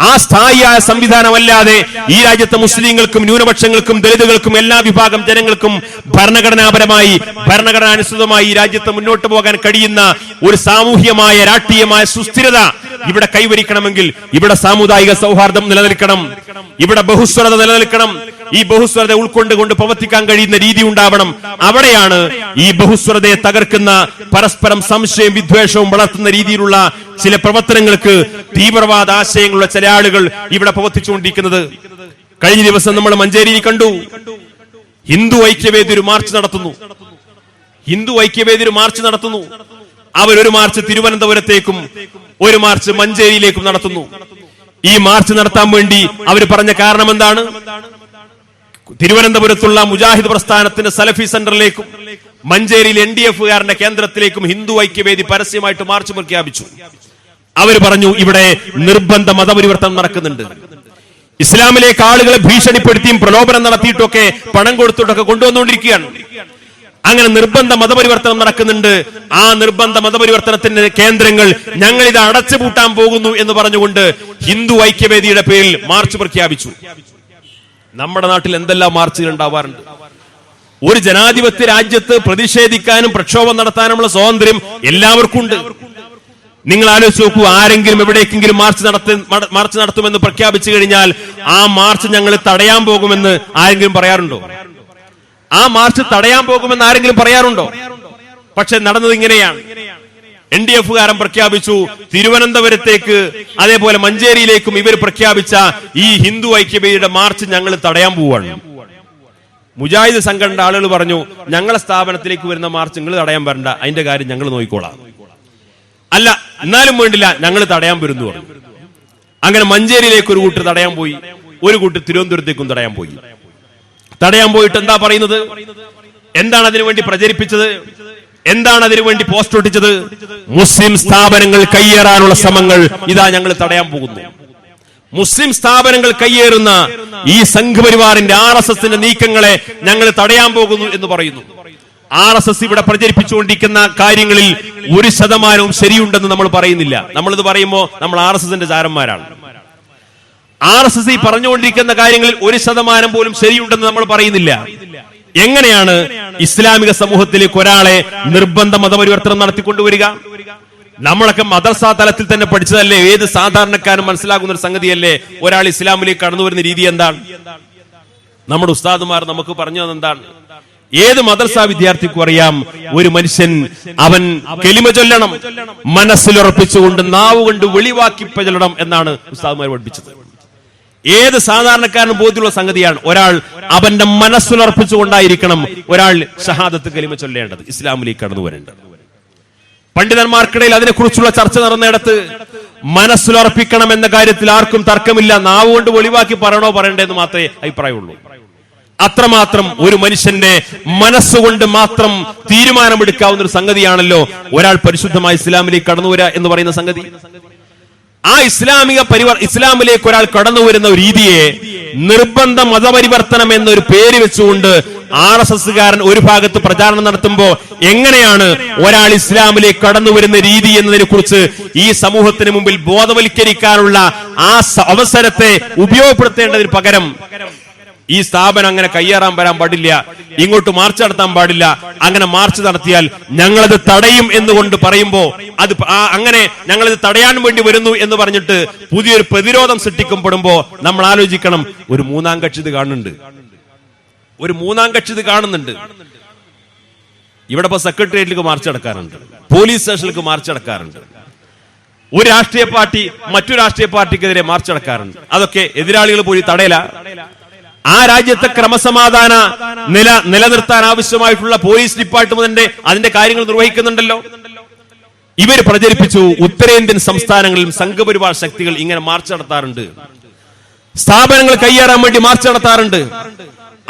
ആ സ്ഥായിയായ സംവിധാനമല്ലാതെ ഈ രാജ്യത്തെ മുസ്ലിങ്ങൾക്കും ന്യൂനപക്ഷങ്ങൾക്കും ദളിതുകൾക്കും എല്ലാ വിഭാഗം ജനങ്ങൾക്കും ഭരണഘടനാപരമായി ഭരണഘടനാനുസൃതമായി ഈ രാജ്യത്ത് മുന്നോട്ട് പോകാൻ കഴിയുന്ന ഒരു സാമൂഹ്യമായ രാഷ്ട്രീയമായ സുസ്ഥിരത ഇവിടെ കൈവരിക്കണമെങ്കിൽ ഇവിടെ സാമുദായിക സൗഹാർദ്ദം നിലനിൽക്കണം. ഇവിടെ ബഹുസ്വരത നിലനിൽക്കണം. ഈ ബഹുസ്വരത ഉൾക്കൊണ്ടുകൊണ്ട് പ്രവർത്തിക്കാൻ കഴിയുന്ന രീതി ഉണ്ടാവണം. അവിടെയാണ് ഈ ബഹുസ്വരതയെ തകർക്കുന്ന പരസ്പരം സംശയം വിദ്വേഷവും വളർത്തുന്ന രീതിയിലുള്ള ചില പ്രവർത്തനങ്ങൾക്ക് തീവ്രവാദ ആശയങ്ങളുള്ള ചില ആളുകൾ ഇവിടെ പ്രവർത്തിച്ചുകൊണ്ടിരിക്കുന്നത്. കഴിഞ്ഞ ദിവസം നമ്മൾ മഞ്ചേരിയിൽ കണ്ടു. ഹിന്ദു ഐക്യവേദി ഒരു മാർച്ച് നടത്തുന്നു. ഹിന്ദു ഐക്യവേദി ഒരു മാർച്ച് നടത്തുന്നു. അവരൊരു മാർച്ച് തിരുവനന്തപുരത്തേക്കും ഒരു മാർച്ച് മഞ്ചേരിയിലേക്കും നടത്തുന്നു. ഈ മാർച്ച് നടത്താൻ വേണ്ടി അവർ പറഞ്ഞ കാരണം എന്താണ്? തിരുവനന്തപുരത്തുള്ള മുജാഹിദ് പ്രസ്ഥാനത്തിന്റെ സലഫി സെന്ററിലേക്കും മഞ്ചേരിയിൽ എൻ ഡി എഫുകാരന്റെ കേന്ദ്രത്തിലേക്കും ഹിന്ദു ഐക്യവേദി പരസ്യമായിട്ട് മാർച്ച് പ്രഖ്യാപിച്ചു. അവർ പറഞ്ഞു ഇവിടെ നിർബന്ധ മതപരിവർത്തനം നടക്കുന്നുണ്ട്. ഇസ്ലാമിലേക്ക് ആളുകളെ ഭീഷണിപ്പെടുത്തിയും പ്രലോഭനം നടത്തിയിട്ടൊക്കെ പണം കൊടുത്തിട്ടൊക്കെ കൊണ്ടുവന്നുകൊണ്ടിരിക്കുകയാണ്. അങ്ങനെ നിർബന്ധ മതപരിവർത്തനം നടക്കുന്നുണ്ട്. ആ നിർബന്ധ മതപരിവർത്തനത്തിന്റെ കേന്ദ്രങ്ങൾ ഞങ്ങൾ ഇത് അടച്ചുപൂട്ടാൻ പോകുന്നു എന്ന് പറഞ്ഞുകൊണ്ട് ഹിന്ദു ഐക്യവേദിയുടെ പേരിൽ മാർച്ച് പ്രഖ്യാപിച്ചു. നമ്മുടെ നാട്ടിൽ എന്തെല്ലാം മാർച്ചുകൾ ഉണ്ടാവാറുണ്ട്? ഒരു ജനാധിപത്യ രാജ്യത്ത് പ്രതിഷേധിക്കാനും പ്രക്ഷോഭം നടത്താനുമുള്ള സ്വാതന്ത്ര്യം എല്ലാവർക്കും ഉണ്ട്. നിങ്ങൾ ആലോചിച്ച് നോക്കൂ ആരെങ്കിലും എവിടേക്കെങ്കിലും മാർച്ച് നടത്തി മാർച്ച് നടത്തുമെന്ന് പ്രഖ്യാപിച്ചു കഴിഞ്ഞാൽ ആ മാർച്ച് ഞങ്ങൾ തടയാൻ പോകുമെന്ന് ആരെങ്കിലും പറയാറുണ്ടോ? ആ മാർച്ച് തടയാൻ പോകുമെന്ന് ആരെങ്കിലും പറയാറുണ്ടോ? പക്ഷെ നടന്നത് ഇങ്ങനെയാണ്. എൻ ഡി എഫുകാരൻ പ്രഖ്യാപിച്ചു. തിരുവനന്തപുരത്തേക്ക് അതേപോലെ മഞ്ചേരിയിലേക്കും ഇവർ പ്രഖ്യാപിച്ച ഈ ഹിന്ദു ഐക്യവേദിയുടെ മാർച്ച് ഞങ്ങൾ തടയാൻ പോവുകയാണ് മുജാഹിദ് സംഘടന ആളുകൾ പറഞ്ഞു ഞങ്ങളെ സ്ഥാപനത്തിലേക്ക് വരുന്ന മാർച്ച് നിങ്ങൾ തടയാൻ വരണ്ട. അതിന്റെ കാര്യം ഞങ്ങൾ നോക്കിക്കോളാം. അല്ല എന്നാലും വേണ്ടില്ല ഞങ്ങൾ തടയാൻ വരുന്നു പറഞ്ഞു. അങ്ങനെ മഞ്ചേരിയിലേക്ക് ഒരു കൂട്ടർ തടയാൻ പോയി. ഒരു കൂട്ടർ തിരുവനന്തപുരത്തേക്കും തടയാൻ പോയി. തടയാൻ പോയിട്ട് എന്താ പറയുന്നത്? എന്താണ് അതിനു വേണ്ടി പ്രചരിപ്പിച്ചത്? എന്താണ് അതിനു വേണ്ടി പോസ്റ്റ് ഒട്ടിച്ചത്? മുസ്ലിം സ്ഥാപനങ്ങൾ കയ്യേറാനുള്ള ശ്രമങ്ങൾ ഇതാ ഞങ്ങൾ തടയാൻ പോകുന്നു. മുസ്ലിം സ്ഥാപനങ്ങൾ കയ്യേറുന്ന ഈ സംഘപരിവാറിന്റെ ആർ എസ് എസിന്റെ നീക്കങ്ങളെ ഞങ്ങൾ തടയാൻ പോകുന്നു എന്ന് പറയുന്നു. ആർ എസ് എസ് ഇവിടെ പ്രചരിപ്പിച്ചുകൊണ്ടിരിക്കുന്ന കാര്യങ്ങളിൽ ഒരു ശതമാനവും ശരിയുണ്ടെന്ന് നമ്മൾ പറയുന്നില്ല. നമ്മളിത് പറയുമ്പോൾ നമ്മൾ ആർ എസ് എസിന്റെ ചാരന്മാരാണ്. ആർ എസ് എസ് ഈ പറഞ്ഞുകൊണ്ടിരിക്കുന്ന കാര്യങ്ങളിൽ ഒരു ശതമാനം പോലും ശരിയുണ്ടെന്ന് നമ്മൾ പറയുന്നില്ല. എങ്ങനെയാണ് ഇസ്ലാമിക സമൂഹത്തിലേക്ക് ഒരാളെ നിർബന്ധ മതപരിവർത്തനം നടത്തിക്കൊണ്ടുവരിക? നമ്മളൊക്കെ മദർസാ തലത്തിൽ തന്നെ പഠിച്ചതല്ലേ? ഏത് സാധാരണക്കാരനും മനസ്സിലാകുന്ന ഒരു സംഗതിയല്ലേ? ഒരാൾ ഇസ്ലാമിലേക്ക് കടന്നു വരുന്ന രീതി എന്താണ്? നമ്മുടെ ഉസ്താദുമാർ നമുക്ക് പറഞ്ഞു എന്താണ് ഏത് മദർസാ വിദ്യാർത്ഥിക്കും അറിയാം ഒരു മനുഷ്യൻ അവൻ കെലിമ ചൊല്ലണം മനസ്സിലുറപ്പിച്ചുകൊണ്ട് നാവ് കൊണ്ട് വെളിവാക്കി ചൊല്ലണം എന്നാണ് ഉസ്താദുമാർ പഠിപ്പിച്ചത്. ഏത് സാധാരണക്കാരനും ബോധ്യമുള്ള സംഗതിയാണ്. ഒരാൾ അവന്റെ മനസ്സുലർപ്പിച്ചുകൊണ്ടായിരിക്കണം ഒരാൾ ഷഹാദത്ത് കലിമ ചൊല്ലേണ്ടത്. ഇസ്ലാമിലേക്ക് കടന്നു വരേണ്ടത്. പണ്ഡിതന്മാർക്കിടയിൽ അതിനെക്കുറിച്ചുള്ള ചർച്ച നടന്നിടത്ത് മനസ്സിലുറപ്പിക്കണം എന്ന കാര്യത്തിൽ ആർക്കും തർക്കമില്ല. നാവ് കൊണ്ട് ഒളിവാക്കി പറയണോ പറയണ്ടേ എന്ന് മാത്രമേ അഭിപ്രായമുള്ളൂ. അത്രമാത്രം ഒരു മനുഷ്യന്റെ മനസ്സുകൊണ്ട് മാത്രം തീരുമാനമെടുക്കാവുന്ന ഒരു സംഗതിയാണല്ലോ ഒരാൾ പരിശുദ്ധമായ ഇസ്ലാമിലേക്ക് കടന്നു വരിക എന്ന് പറയുന്ന സംഗതി. ആ ഇസ്ലാമിക പരിവർ ഇസ്ലാമിലേക്ക് ഒരാൾ കടന്നു വരുന്ന രീതിയെ നിർബന്ധ മതപരിവർത്തനം എന്നൊരു പേര് വെച്ചുകൊണ്ട് ആർ എസ് എസ്സുകാരൻ ഒരു ഭാഗത്ത് പ്രചാരണം നടത്തുമ്പോ എങ്ങനെയാണ് ഒരാൾ ഇസ്ലാമിലേക്ക് കടന്നു വരുന്ന രീതി എന്നതിനെ കുറിച്ച് ഈ സമൂഹത്തിന് മുമ്പിൽ ബോധവൽക്കരിക്കാനുള്ള ആ അവസരത്തെ ഉപയോഗപ്പെടുത്തേണ്ടതിന് പകരം ഈ സ്ഥാപനം അങ്ങനെ കയ്യേറാൻ വരാൻ പാടില്ല. ഇങ്ങോട്ട് മാർച്ച് നടത്താൻ പാടില്ല. അങ്ങനെ മാർച്ച് നടത്തിയാൽ ഞങ്ങളത് തടയും എന്നുകൊണ്ട് പറയുമ്പോ അത് അങ്ങനെ ഞങ്ങളത് തടയാൻ വേണ്ടി വരുന്നു എന്ന് പറഞ്ഞിട്ട് പുതിയൊരു പ്രതിരോധം സൃഷ്ടിക്കപ്പെടുമ്പോ നമ്മൾ ആലോചിക്കണം ഒരു മൂന്നാം കക്ഷി ഇത് കാണുന്നുണ്ട്. ഒരു മൂന്നാം കക്ഷി ഇത് കാണുന്നുണ്ട്. ഇവിടെ ഇപ്പൊ സെക്രട്ടേറിയറ്റിലേക്ക് മാർച്ച് നടക്കാറുണ്ട്. പോലീസ് സ്റ്റേഷനിലേക്ക് മാർച്ച് നടക്കാറുണ്ട്. ഒരു രാഷ്ട്രീയ പാർട്ടി മറ്റു രാഷ്ട്രീയ പാർട്ടിക്കെതിരെ മാർച്ച് നടക്കാറുണ്ട്. അതൊക്കെ എതിരാളികൾ പോയി തടയല. ആ രാജ്യത്തെ ക്രമസമാധാന നില നിലനിർത്താൻ ആവശ്യമായിട്ടുള്ള പോലീസ് ഡിപ്പാർട്ട്മെന്റിന്റെ അതിന്റെ കാര്യങ്ങൾ നിർവഹിക്കുന്നുണ്ടല്ലോ. ഇവർ പ്രചരിപ്പിച്ചു ഉത്തരേന്ത്യൻ സംസ്ഥാനങ്ങളിലും സംഘപരിവാർ ശക്തികൾ ഇങ്ങനെ മാർച്ച് നടത്താറുണ്ട്. സ്ഥാപനങ്ങൾ കൈയേറാൻ വേണ്ടി മാർച്ച് നടത്താറുണ്ട്.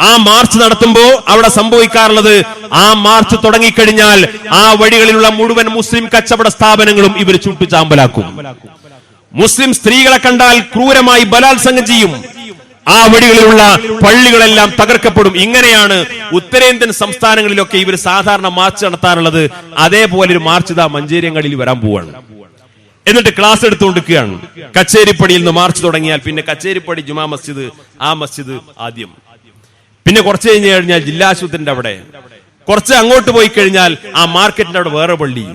ആ മാർച്ച് നടത്തുമ്പോ അവിടെ സംഭവിക്കാറുള്ളത് ആ മാർച്ച് തുടങ്ങിക്കഴിഞ്ഞാൽ ആ വഴികളിലുള്ള മുഴുവൻ മുസ്ലിം കച്ചവട സ്ഥാപനങ്ങളും ഇവർ ചുട്ടുചാമ്പലാക്കും മുസ്ലിം സ്ത്രീകളെ കണ്ടാൽ ക്രൂരമായി ബലാത്സംഗം ചെയ്യും. ആ വഴികളിലുള്ള പള്ളികളെല്ലാം തകർക്കപ്പെടും. ഇങ്ങനെയാണ് ഉത്തരേന്ത്യൻ സംസ്ഥാനങ്ങളിലൊക്കെ ഇവർ സാധാരണ മാർച്ച് നടത്താറുള്ളത്. അതേപോലെ ഒരു മാർച്ച് ഇതാ മഞ്ചേരിയങ്ങളിൽ വരാൻ പോവാണ്. എന്നിട്ട് ക്ലാസ് എടുത്തുകൊണ്ടിരിക്കുകയാണ്. കച്ചേരിപ്പടിയിൽ നിന്ന് മാർച്ച് തുടങ്ങിയാൽ പിന്നെ കച്ചേരിപ്പടി ജുമാ മസ്ജിദ് ആ മസ്ജിദ് ആദ്യം. പിന്നെ കുറച്ച് കഴിഞ്ഞ് കഴിഞ്ഞാൽ ജില്ലാ ആശുപത്രിന്റെ അവിടെ. കുറച്ച് അങ്ങോട്ട് പോയി കഴിഞ്ഞാൽ ആ മാർക്കറ്റിന്റെ അവിടെ വേറെ പള്ളി.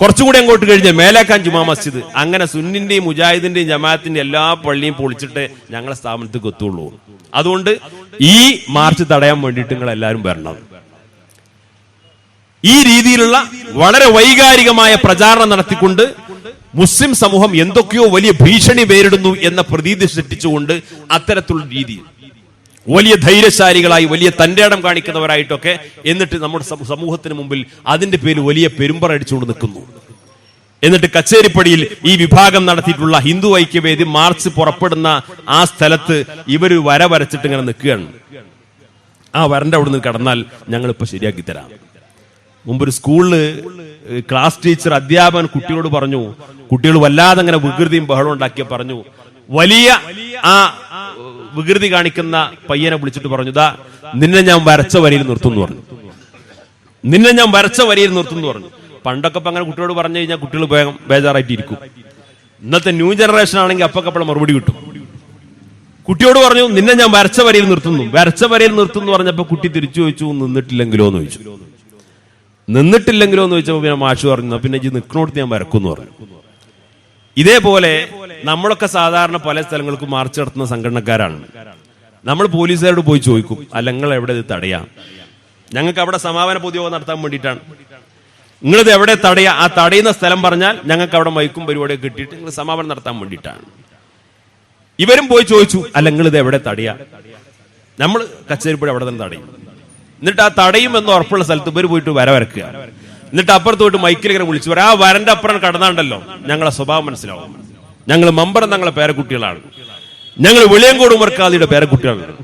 കുറച്ചുകൂടി അങ്ങോട്ട് കഴിഞ്ഞ് മേലാക്കാൻ ജുമാ മസ്ജിദ്. അങ്ങനെ സുന്നിന്റെയും മുജാഹിദിന്റെയും ജമാഅത്തിന്റെയും എല്ലാ പള്ളിയും പൊളിച്ചിട്ട് ഞങ്ങളെ സ്ഥാപനത്തേക്ക് എത്തുള്ളൂ. അതുകൊണ്ട് ഈ മാർച്ച് തടയാൻ വേണ്ടിയിട്ട് നിങ്ങൾ എല്ലാവരും വരണം. ഈ രീതിയിലുള്ള വളരെ വൈകാരികമായ പ്രചാരണം നടത്തിക്കൊണ്ട് മുസ്ലിം സമൂഹം എന്തൊക്കെയോ വലിയ ഭീഷണി നേരിടുന്നു എന്ന പ്രതീതി സൃഷ്ടിച്ചുകൊണ്ട് അത്തരത്തിലുള്ള രീതി വലിയ ധൈര്യശാലികളായി വലിയ തന്റെ ഇടം കാണിക്കുന്നവരായിട്ടൊക്കെ എന്നിട്ട് നമ്മുടെ സമൂഹത്തിന് മുമ്പിൽ അതിന്റെ പേരിൽ വലിയ പെരുമ്പറ അടിച്ചുകൊണ്ട് നിൽക്കുന്നു. എന്നിട്ട് കച്ചേരിപ്പടിയിൽ ഈ വിഭാഗം നടത്തിയിട്ടുള്ള ഹിന്ദു ഐക്യവേദി മാർച്ച് പുറപ്പെടുന്ന ആ സ്ഥലത്ത് ഇവർ വര വരച്ചിട്ട് ഇങ്ങനെ നിൽക്കുകയാണ്. ആ വരന്റെ അവിടെ നിന്ന് കടന്നാൽ ഞങ്ങൾ ഇപ്പൊ ശരിയാക്കി തരാം. മുമ്പ് ഒരു സ്കൂളിൽ ക്ലാസ് ടീച്ചർ അധ്യാപകൻ കുട്ടികളോട് പറഞ്ഞു കുട്ടികൾ വല്ലാതെ അങ്ങനെ വികൃതിയും ബഹളം ഉണ്ടാക്കിയ പറഞ്ഞു വലിയ ആ വികൃതി കാണിക്കുന്ന പയ്യനെ വിളിച്ചിട്ട് പറഞ്ഞു ദാ നിന്നെ ഞാൻ വരച്ച വരിയിൽ നിർത്തുന്നു പറഞ്ഞു. നിന്നെ ഞാൻ വരച്ച വരിയിൽ നിർത്തും എന്ന് പറഞ്ഞു. പണ്ടൊക്കെ ഇപ്പൊ അങ്ങനെ കുട്ടിയോട് പറഞ്ഞു കഴിഞ്ഞാൽ കുട്ടികൾ ബേജാറായിട്ടിരിക്കും. ഇന്നത്തെ ന്യൂ ജനറേഷൻ ആണെങ്കിൽ അപ്പൊക്കപ്പളെ മറുപടി കിട്ടും. കുട്ടിയോട് പറഞ്ഞു നിന്നെ ഞാൻ വരച്ച വരിയിൽ നിർത്തുന്നു. വരച്ച വരയിൽ നിർത്തുന്നു പറഞ്ഞപ്പോ കുട്ടി തിരിച്ചു ചോദിച്ചു നിന്നിട്ടില്ലെങ്കിലോ എന്ന് ചോദിച്ചു. നിന്നിട്ടില്ലെങ്കിലോ എന്ന് ചോദിച്ചപ്പോ പിന്നെ മാഷു പറഞ്ഞു പിന്നെ ഇജ്ജ് നിൽക്കണോടത്ത് ഞാൻ വരക്കുമെന്ന് പറഞ്ഞു. ഇതേപോലെ നമ്മളൊക്കെ സാധാരണ പല സ്ഥലങ്ങൾക്കും മാർച്ച് നടത്തുന്ന സംഘടനക്കാരാണ്. നമ്മൾ പോലീസുകാരോട് പോയി ചോദിക്കും അല്ല നിങ്ങൾ എവിടെ ഇത് തടയാം? ഞങ്ങൾക്ക് അവിടെ സമാപന പൊതുയോഗം നടത്താൻ വേണ്ടിയിട്ടാണ്. നിങ്ങളിത് എവിടെ തടയാ? ആ തടയുന്ന സ്ഥലം പറഞ്ഞാൽ ഞങ്ങൾക്ക് അവിടെ മൈക്കും പരിപാടിയൊക്കെ കിട്ടിയിട്ട് നിങ്ങൾ സമാപനം നടത്താൻ വേണ്ടിയിട്ടാണ്. ഇവരും പോയി ചോദിച്ചു അല്ല നിങ്ങളിത് എവിടെ തടയാ? നമ്മൾ കച്ചേരിപ്പുഴ അവിടെ തന്നെ തടയും. എന്നിട്ട് ആ തടയും എന്ന് ഉറപ്പുള്ള സ്ഥലത്ത് ഇവർ പോയിട്ട് വര വരക്കുക എന്നിട്ട് അപ്പുറത്ത് പോയിട്ട് മൈക്കിൽ ഇങ്ങനെ വിളിച്ചു പറയാം. ആ വരന്റെ അപ്പുറം കടന്നാണ്ടല്ലോ. ഞങ്ങളെ സ്വഭാവം മനസ്സിലാവും. ഞങ്ങൾ മമ്പറം ഞങ്ങളെ പേരക്കുട്ടികളാണ്. ഞങ്ങൾ വെളിയങ്കോട് ഉമർക്കാദിയുടെ പേരക്കുട്ടികളാണ്.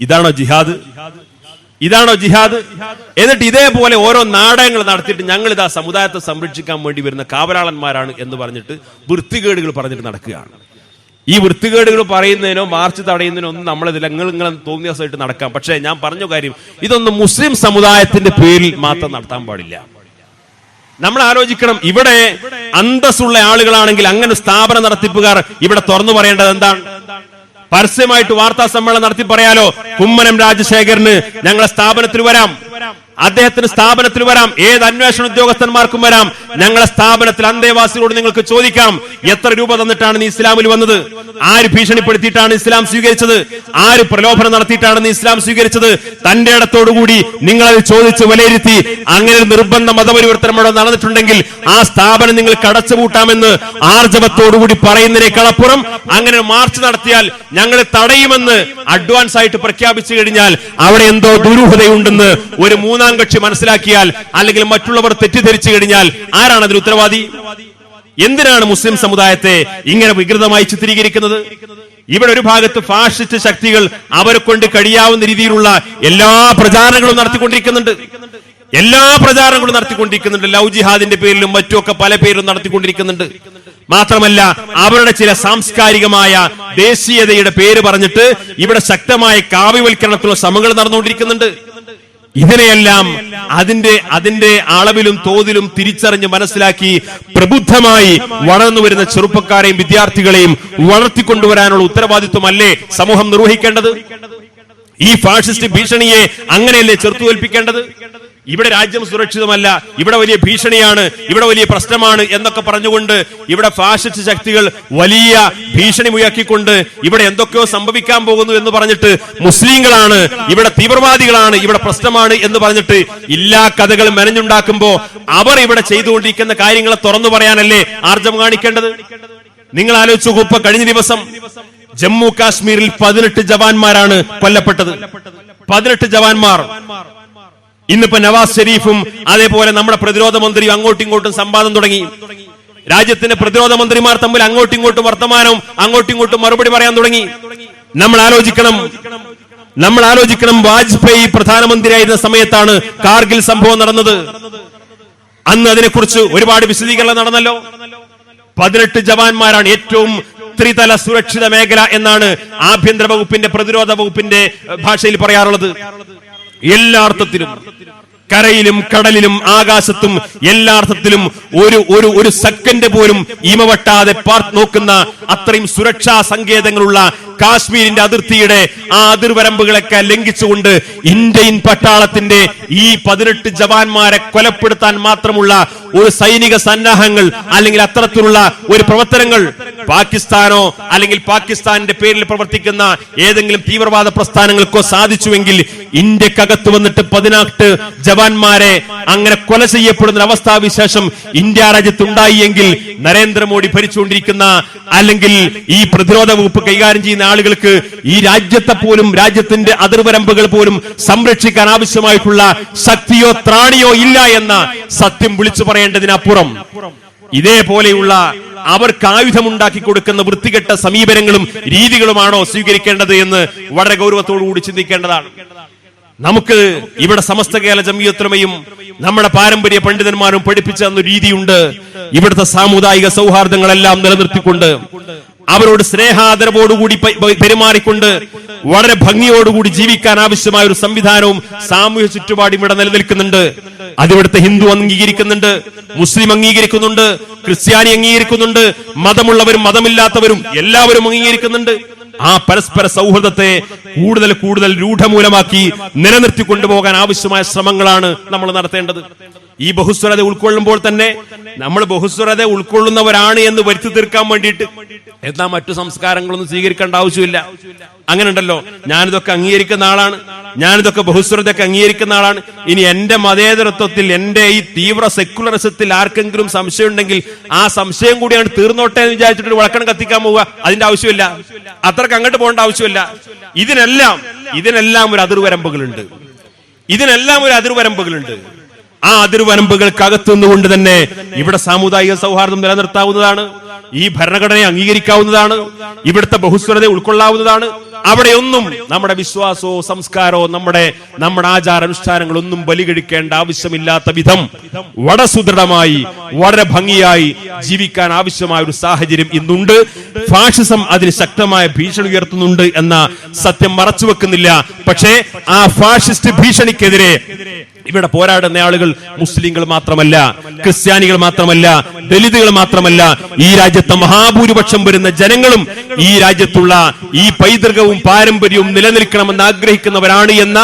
ഇതാണോ ജിഹാദ്? ഇതാണോ ജിഹാദ്? എന്നിട്ട് ഇതേപോലെ ഓരോ നാടകങ്ങൾ നടത്തിയിട്ട് ഞങ്ങൾ ഇതാ സമുദായത്തെ സംരക്ഷിക്കാൻ വേണ്ടി വരുന്ന കാവലാളന്മാരാണ് എന്ന് പറഞ്ഞിട്ട് വൃത്തികേടുകൾ പറഞ്ഞിട്ട് നടക്കുകയാണ്. ഈ വൃത്തികേടുകൾ പറയുന്നതിനോ മാർച്ച് തടയുന്നതിനോ ഒന്നും നമ്മളിതില്ല നിങ്ങൾ നിങ്ങൾ തോന്നിയ നടക്കാം. പക്ഷേ ഞാൻ പറഞ്ഞ കാര്യം ഇതൊന്നും മുസ്ലിം സമുദായത്തിന്റെ പേരിൽ മാത്രം നടത്താൻ പാടില്ല. നമ്മൾ ആലോചിക്കണം ഇവിടെ അന്തസ്സുള്ള ആളുകളാണെങ്കിൽ അങ്ങനെ സ്ഥാപന നടത്തിപ്പുകാർ ഇവിടെ തുറന്നു പറയേണ്ടത് എന്താണ്? പരസ്യമായിട്ട് വാർത്താ സമ്മേളനം നടത്തി പറയാലോ കുമ്മനം രാജശേഖരന് ഞങ്ങളെ സ്ഥാപനത്തിൽ വരാം. അദ്ദേഹത്തിന് സ്ഥാപനത്തിൽ വരാം. ഏത് അന്വേഷണ ഉദ്യോഗസ്ഥന്മാർക്കും വരാം. ഞങ്ങളെ സ്ഥാപനത്തിൽ അന്തേവാസികളോട് നിങ്ങൾക്ക് ചോദിക്കാം. എത്ര രൂപ തന്നിട്ടാണ് നീ ഇസ്ലാമിൽ വന്നത്? ആര് ഭീഷണിപ്പെടുത്തിയിട്ടാണ് ഇസ്ലാം സ്വീകരിച്ചത്? ആര് പ്രലോഭനം നടത്തിയിട്ടാണ് നീ ഇസ്ലാം സ്വീകരിച്ചത്? തന്റെ ഇടത്തോടുകൂടി നിങ്ങളത് ചോദിച്ച് വിലയിരുത്തി. അങ്ങനെ നിർബന്ധ മതപരിവർത്തനം അവിടെ നടന്നിട്ടുണ്ടെങ്കിൽ ആ സ്ഥാപനം നിങ്ങൾ കടച്ചുപൂട്ടാമെന്ന് ആർജവത്തോടുകൂടി പറയുന്നതിനേക്കളപ്പുറം അങ്ങനെ മാർച്ച് നടത്തിയാൽ ഞങ്ങൾ തടയുമെന്ന് അഡ്വാൻസ് ആയിട്ട് പ്രഖ്യാപിച്ചു കഴിഞ്ഞാൽ അവിടെ എന്തോ ദുരൂഹതയുണ്ടെന്ന് ഒരു മൂന്നാം കക്ഷി മനസ്സിലാക്കിയാൽ അല്ലെങ്കിൽ മറ്റുള്ളവർ തെറ്റിദ്ധരിച്ചു കഴിഞ്ഞാൽ ആരാണ് അതിന് ഉത്തരവാദി? എന്തിനാണ് മുസ്ലിം സമുദായത്തെ ഇങ്ങനെ വികൃതമായി ചിത്രീകരിക്കുന്നത്? ഇവിടെ ഒരു ഭാഗത്ത് ഫാഷിസ്റ്റ് ശക്തികൾ അവരെ കൊണ്ട് കഴിയാവുന്ന രീതിയിലുള്ള എല്ലാ പ്രചാരണങ്ങളും നടത്തിക്കൊണ്ടിരിക്കുന്നുണ്ട്. എല്ലാ പ്രചാരണങ്ങളും നടത്തിക്കൊണ്ടിരിക്കുന്നുണ്ട്. ലവ് ജിഹാദിന്റെ പേരിലും മറ്റുമൊക്കെ പല പേരിലും നടത്തിക്കൊണ്ടിരിക്കുന്നുണ്ട്. മാത്രമല്ല അവരുടെ ചില സാംസ്കാരികമായ ദേശീയതയുടെ പേര് പറഞ്ഞിട്ട് ഇവിടെ ശക്തമായ കാവ്യവൽക്കരണത്തിലുള്ള ശ്രമങ്ങൾ നടന്നുകൊണ്ടിരിക്കുന്നുണ്ട്. ഇതിനെയെല്ലാം അതിന്റെ അതിന്റെ അളവിലും തോതിലും തിരിച്ചറിഞ്ഞ് മനസ്സിലാക്കി പ്രബുദ്ധമായി വളർന്നു വരുന്ന ചെറുപ്പക്കാരെയും വിദ്യാർത്ഥികളെയും വളർത്തിക്കൊണ്ടുവരാനുള്ള ഉത്തരവാദിത്വമല്ലേ സമൂഹം നിർവഹിക്കേണ്ടത്? ഈ ഫാഷിസ്റ്റ് ഭീഷണിയെ അങ്ങനെയല്ലേ ചെറുത്തുതോൽപ്പിക്കേണ്ടത് ഇവിടെ രാജ്യം സുരക്ഷിതമല്ല ഇവിടെ വലിയ ഭീഷണിയാണ് ഇവിടെ വലിയ പ്രശ്നമാണ് എന്നൊക്കെ പറഞ്ഞുകൊണ്ട് ഇവിടെ ഫാഷിസ്റ്റ് ശക്തികൾ വലിയ ഭീഷണി മുയക്കിക്കൊണ്ട് ഇവിടെ എന്തൊക്കെയോ സംഭവിക്കാൻ പോകുന്നു എന്ന് പറഞ്ഞിട്ട് മുസ്ലിങ്ങളാണ് ഇവിടെ തീവ്രവാദികളാണ് ഇവിടെ പ്രശ്നമാണ് എന്ന് പറഞ്ഞിട്ട് എല്ലാ കഥകളും മെനഞ്ഞുണ്ടാക്കുമ്പോ അവർ ഇവിടെ ചെയ്തുകൊണ്ടിരിക്കുന്ന കാര്യങ്ങളെ തുറന്നു പറയാനല്ലേ ആർജം കാണിക്കേണ്ടത്? നിങ്ങൾ ആലോചിച്ചു ഇപ്പൊ കഴിഞ്ഞ ദിവസം ജമ്മു കാശ്മീരിൽ പതിനെട്ട് ജവാന്മാരാണ് കൊല്ലപ്പെട്ടത്. പതിനെട്ട് ജവാന്മാർ. ഇന്നിപ്പോ നവാസ് ഷെരീഫും അതേപോലെ നമ്മുടെ പ്രതിരോധ മന്ത്രിയും അങ്ങോട്ടും ഇങ്ങോട്ടും സംവാദം തുടങ്ങി. രാജ്യത്തിന്റെ പ്രതിരോധ മന്ത്രിമാർ തമ്മിൽ അങ്ങോട്ടും ഇങ്ങോട്ടും വർത്തമാനം അങ്ങോട്ടും ഇങ്ങോട്ടും മറുപടി പറയാൻ തുടങ്ങി. നമ്മൾ ആലോചിക്കണം. നമ്മൾ ആലോചിക്കണം വാജ്പേയി പ്രധാനമന്ത്രിയായിരുന്ന സമയത്താണ് കാർഗിൽ സംഭവം നടന്നത്. അന്ന് അതിനെക്കുറിച്ച് ഒരുപാട് വിശദീകരണം നടന്നല്ലോ. പതിനെട്ട് ജവാന്മാരാണ് ഏറ്റവും ത്രിതല സുരക്ഷിത മേഖല എന്നാണ് ആഭ്യന്തര വകുപ്പിന്റെ പ്രതിരോധ വകുപ്പിന്റെ ഭാഷയിൽ പറയാറുള്ളത്. എല്ലാ അർത്ഥത്തിലും കരയിലും കടലിലും ആകാശത്തും എല്ലാർത്ഥത്തിലും ഒരു ഒരു ഒരു സെക്കൻഡ് പോലും ഇമവട്ടാതെ പാർത്ത് നോക്കുന്ന അത്രയും സുരക്ഷാ സങ്കേതങ്ങളുള്ള കാശ്മീരിന്റെ അതിർത്തിയുടെ ആ അതിർവരമ്പുകളൊക്കെ ലംഘിച്ചുകൊണ്ട് ഇന്ത്യൻ പട്ടാളത്തിന്റെ ഈ പതിനെട്ട് ജവാന്മാരെ കൊലപ്പെടുത്താൻ മാത്രമുള്ള ഒരു സൈനിക സന്നാഹങ്ങൾ അല്ലെങ്കിൽ അത്തരത്തിലുള്ള ഒരു പ്രവർത്തനങ്ങൾ പാകിസ്ഥാനോ അല്ലെങ്കിൽ പാകിസ്ഥാന്റെ പേരിൽ പ്രവർത്തിക്കുന്ന ഏതെങ്കിലും തീവ്രവാദ പ്രസ്ഥാനങ്ങൾക്കോ സാധിച്ചുവെങ്കിൽ ഇന്ത്യക്കകത്ത് വന്നിട്ട് പതിനെട്ട് ജവാന്മാരെ അങ്ങനെ കൊല ചെയ്യപ്പെടുന്ന അവസ്ഥാ അവസ്ഥാവിശേഷം ഇന്ത്യ രാജ്യത്തുണ്ടായി നരേന്ദ്രമോദി ഭരിച്ചുകൊണ്ടിരിക്കുന്ന അല്ലെങ്കിൽ ഈ പ്രതിരോധ വകുപ്പ് കൈകാര്യം ചെയ്യുന്ന ആളുകൾക്ക് ഈ രാജ്യത്തെ പോലും രാജ്യത്തിന്റെ അതിർവരമ്പുകൾ പോലും സംരക്ഷിക്കാൻ ആവശ്യമായിട്ടുള്ള ശക്തിയോ ത്രാണിയോ ഇല്ല എന്ന സത്യം വിളിച്ചു പറയേണ്ടതിനപ്പുറം ഇതേപോലെയുള്ള അവർക്ക് ആയുധമുണ്ടാക്കി കൊടുക്കുന്ന വൃത്തികെട്ട സമീപനങ്ങളും രീതികളുമാണോ സ്വീകരിക്കേണ്ടത് എന്ന് വളരെ ഗൗരവത്തോടു കൂടി ചിന്തിക്കേണ്ടതാണ്. നമുക്ക് ഇവിടെ സമസ്ത കേരള ജമിയത്രമയും നമ്മുടെ പാരമ്പര്യ പണ്ഡിതന്മാരും പഠിപ്പിച്ച ഒരു രീതിയുണ്ട്. ഇവിടുത്തെ സാമുദായിക സൗഹാർദ്ദങ്ങളെല്ലാം നിലനിർത്തിക്കൊണ്ട് അവരോട് സ്നേഹാദരവോടുകൂടി പെരുമാറിക്കൊണ്ട് വളരെ ഭംഗിയോടുകൂടി ജീവിക്കാൻ ആവശ്യമായ ഒരു സംവിധാനവും സാമൂഹ്യ ചുറ്റുപാടും ഇവിടെ നിലനിൽക്കുന്നുണ്ട്. അതിവിടുത്തെ ഹിന്ദു അംഗീകരിക്കുന്നുണ്ട് മുസ്ലിം അംഗീകരിക്കുന്നുണ്ട് ക്രിസ്ത്യാനി അംഗീകരിക്കുന്നുണ്ട് മതമുള്ളവരും മതമില്ലാത്തവരും എല്ലാവരും അംഗീകരിക്കുന്നുണ്ട്. ആ പരസ്പര സൗഹൃദത്തെ കൂടുതൽ കൂടുതൽ രൂഢമൂലമാക്കി നിലനിർത്തി കൊണ്ടുപോകാൻ ആവശ്യമായ ശ്രമങ്ങളാണ് നമ്മൾ നടത്തേണ്ടത്. ഈ ബഹുസ്വരത ഉൾക്കൊള്ളുമ്പോൾ തന്നെ നമ്മൾ ബഹുസ്വരത ഉൾക്കൊള്ളുന്നവരാണ് എന്ന് വരുത്തി തീർക്കാൻ വേണ്ടിയിട്ട് എന്നാ മറ്റു സംസ്കാരങ്ങളൊന്നും സ്വീകരിക്കേണ്ട ആവശ്യമില്ല. അങ്ങനെ ഉണ്ടല്ലോ ഞാനിതൊക്കെ അംഗീകരിക്കുന്ന ആളാണ്. ഞാനിതൊക്കെ ബഹുസ്വരതയൊക്കെ അംഗീകരിക്കുന്ന ആളാണ്. ഇനി എന്റെ മതേതരത്വത്തിൽ എന്റെ ഈ തീവ്ര സെക്കുലറിസത്തിൽ ആർക്കെങ്കിലും സംശയം ഉണ്ടെങ്കിൽ ആ സംശയം കൂടിയാണ് തീർന്നോട്ടെ എന്ന് വിചാരിച്ചിട്ട് വിളക്കണം കത്തിക്കാൻ പോവുക. അതിന്റെ ആവശ്യമില്ല. അത്രയ്ക്ക് അങ്ങോട്ട് പോകേണ്ട ആവശ്യമില്ല. ഇതിനെല്ലാം ഇതിനെല്ലാം ഒരു അതിർവരമ്പുകളുണ്ട്. ഇതിനെല്ലാം ഒരു അതിർവരമ്പുകളുണ്ട്. ആ അതിർവരമ്പുകൾക്കകത്തു നിന്നുകൊണ്ട് തന്നെ ഇവിടെ സാമുദായിക സൗഹാർദ്ദം നിലനിർത്താവുന്നതാണ്. ഈ ഭരണഘടനയെ അംഗീകരിക്കാവുന്നതാണ്. ഇവിടുത്തെ ബഹുസ്വരത ഉൾക്കൊള്ളാവുന്നതാണ്. അവിടെയൊന്നും നമ്മുടെ വിശ്വാസോ സംസ്കാരോ നമ്മുടെ നമ്മുടെ ആചാരാനുഷ്ഠാനങ്ങളൊന്നും ബലികഴിക്കേണ്ട ആവശ്യമില്ലാത്ത വിധം വളരെ സുദൃഢമായി വളരെ ഭംഗിയായി ജീവിക്കാൻ ആവശ്യമായ ഒരു സാഹചര്യം ഇന്നുണ്ട്. ഫാഷിസം അതിന് ശക്തമായ ഭീഷണി ഉയർത്തുന്നുണ്ട് എന്ന സത്യം മറച്ചു വെക്കുന്നില്ല പക്ഷേ ആ ഫാഷിസ്റ്റ് ഭീഷണിക്കെതിരെ ഇവിടെ പോരാടുന്ന ആളുകൾ മുസ്ലിങ്ങൾ മാത്രമല്ല ക്രിസ്ത്യാനികൾ മാത്രമല്ല ദലിതുകൾ മാത്രമല്ല ഈ രാജ്യത്തെ മഹാഭൂരിപക്ഷം വരുന്ന ജനങ്ങളും ഈ രാജ്യത്തുള്ള ഈ പൈതൃകവും പാരമ്പര്യവും നിലനിൽക്കണമെന്ന് ആഗ്രഹിക്കുന്നവരാണ് എന്ന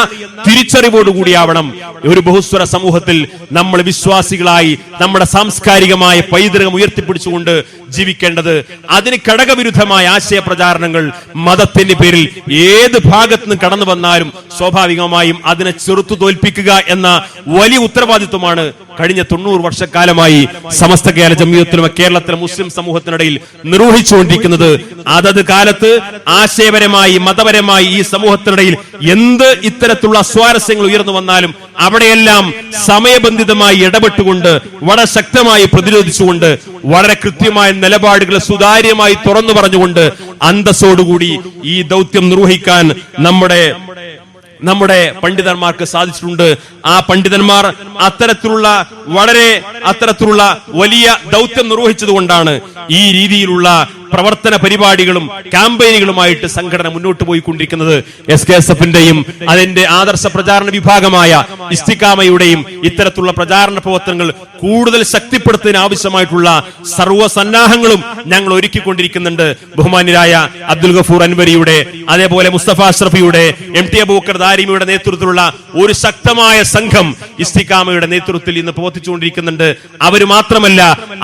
തിരിച്ചറിവോടുകൂടിയാവണം. ഒരു ബഹുസ്വര സമൂഹത്തിൽ നമ്മൾ വിശ്വാസികളായി നമ്മുടെ സാംസ്കാരികമായ പൈതൃകം ഉയർത്തിപ്പിടിച്ചുകൊണ്ട് ജീവിക്കേണ്ടത് അതിന് ഘടകവിരുദ്ധമായ ആശയ പ്രചാരണങ്ങൾ മതത്തിന്റെ പേരിൽ ഏത് ഭാഗത്തുനിന്ന് കടന്നു വന്നാലും സ്വാഭാവികമായും അതിനെ ചെറുത്തു തോൽപ്പിക്കുക എന്ന വലിയ ഉത്തരവാദിത്വമാണ് കഴിഞ്ഞ തൊണ്ണൂറ് വർഷക്കാലമായി സമസ്ത കേരള ജമീയത്തിലും കേരളത്തിലെ മുസ്ലിം സമൂഹത്തിനിടയിൽ നിർവഹിച്ചുകൊണ്ടിരിക്കുന്നത്. അതത് കാലത്ത് ആശയപരമായി മതപരമായി ഈ സമൂഹത്തിനിടയിൽ എന്ത് ഇത്തരത്തിലുള്ള സ്വാരസ്യങ്ങൾ ഉയർന്നു വന്നാലും അവിടെയെല്ലാം സമയബന്ധിതമായി ഇടപെട്ടുകൊണ്ട് വളരെ ശക്തമായി പ്രതിരോധിച്ചുകൊണ്ട് വളരെ കൃത്യമായ നിലപാടുകൾ സുതാര്യമായി തുറന്നു പറഞ്ഞുകൊണ്ട് അന്തസ്സോടുകൂടി ഈ ദൗത്യം നിർവഹിക്കാൻ നമ്മുടെ നമ്മുടെ പണ്ഡിതന്മാർക്ക് സാധിച്ചിട്ടുണ്ട്. ആ പണ്ഡിതന്മാർ അത്തരത്തിലുള്ള വളരെ അത്തരത്തിലുള്ള വലിയ ദൗത്യം നിർവഹിച്ചതുകൊണ്ടാണ് ഈ രീതിയിലുള്ള പ്രവർത്തന പരിപാടികളും ക്യാമ്പയിനുകളുമായിട്ട് സംഘടന മുന്നോട്ട് പോയിക്കൊണ്ടിരിക്കുന്നത് എസ് കെ എസ് എഫിന്റെയും അതിന്റെ ആദർശ പ്രചാരണ വിഭാഗമായ ഇസ്തിക്കാമയുടെയും ഇത്തരത്തിലുള്ള പ്രചാരണ പ്രവർത്തനങ്ങൾ കൂടുതൽ ശക്തിപ്പെടുത്തുന്നതിന് ആവശ്യമായിട്ടുള്ള സർവസന്നാഹങ്ങളും ഞങ്ങൾ ഒരുക്കിക്കൊണ്ടിരിക്കുന്നുണ്ട്. ബഹുമാന്യരായ അബ്ദുൽ ഗഫൂർ അൻവരിയുടെ അതേപോലെ മുസ്തഫ അഷ്റഫിയുടെ എം ടി അബൂക്കർ ദാരിമിയുടെ നേതൃത്വത്തിലുള്ള ഒരു ശക്തമായ സംഘം ഇസ്തിക്കാമയുടെ നേതൃത്വത്തിൽ ഇന്ന് പ്രവർത്തിച്ചുകൊണ്ടിരിക്കുന്നുണ്ട്. അവർ മാത്രമല്ല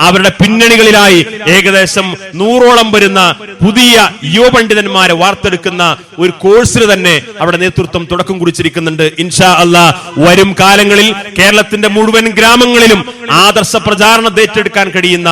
അവരുടെ പിന്നണികളിലായി ഏകദേശം നൂറോളം വരുന്ന പുതിയ യുവപണ്ഡിതന്മാരെ വാർത്തെടുക്കുന്ന ഒരു കോഴ്സിന് തന്നെ അവിടെ നേതൃത്വം തുടക്കം കുറിച്ചിരിക്കുന്നുണ്ട്. ഇൻഷാ അല്ല വരും കാലങ്ങളിൽ കേരളത്തിന്റെ മുഴുവൻ ഗ്രാമങ്ങളിലും ആദർശ പ്രചാരണം ഏറ്റെടുക്കാൻ കഴിയുന്ന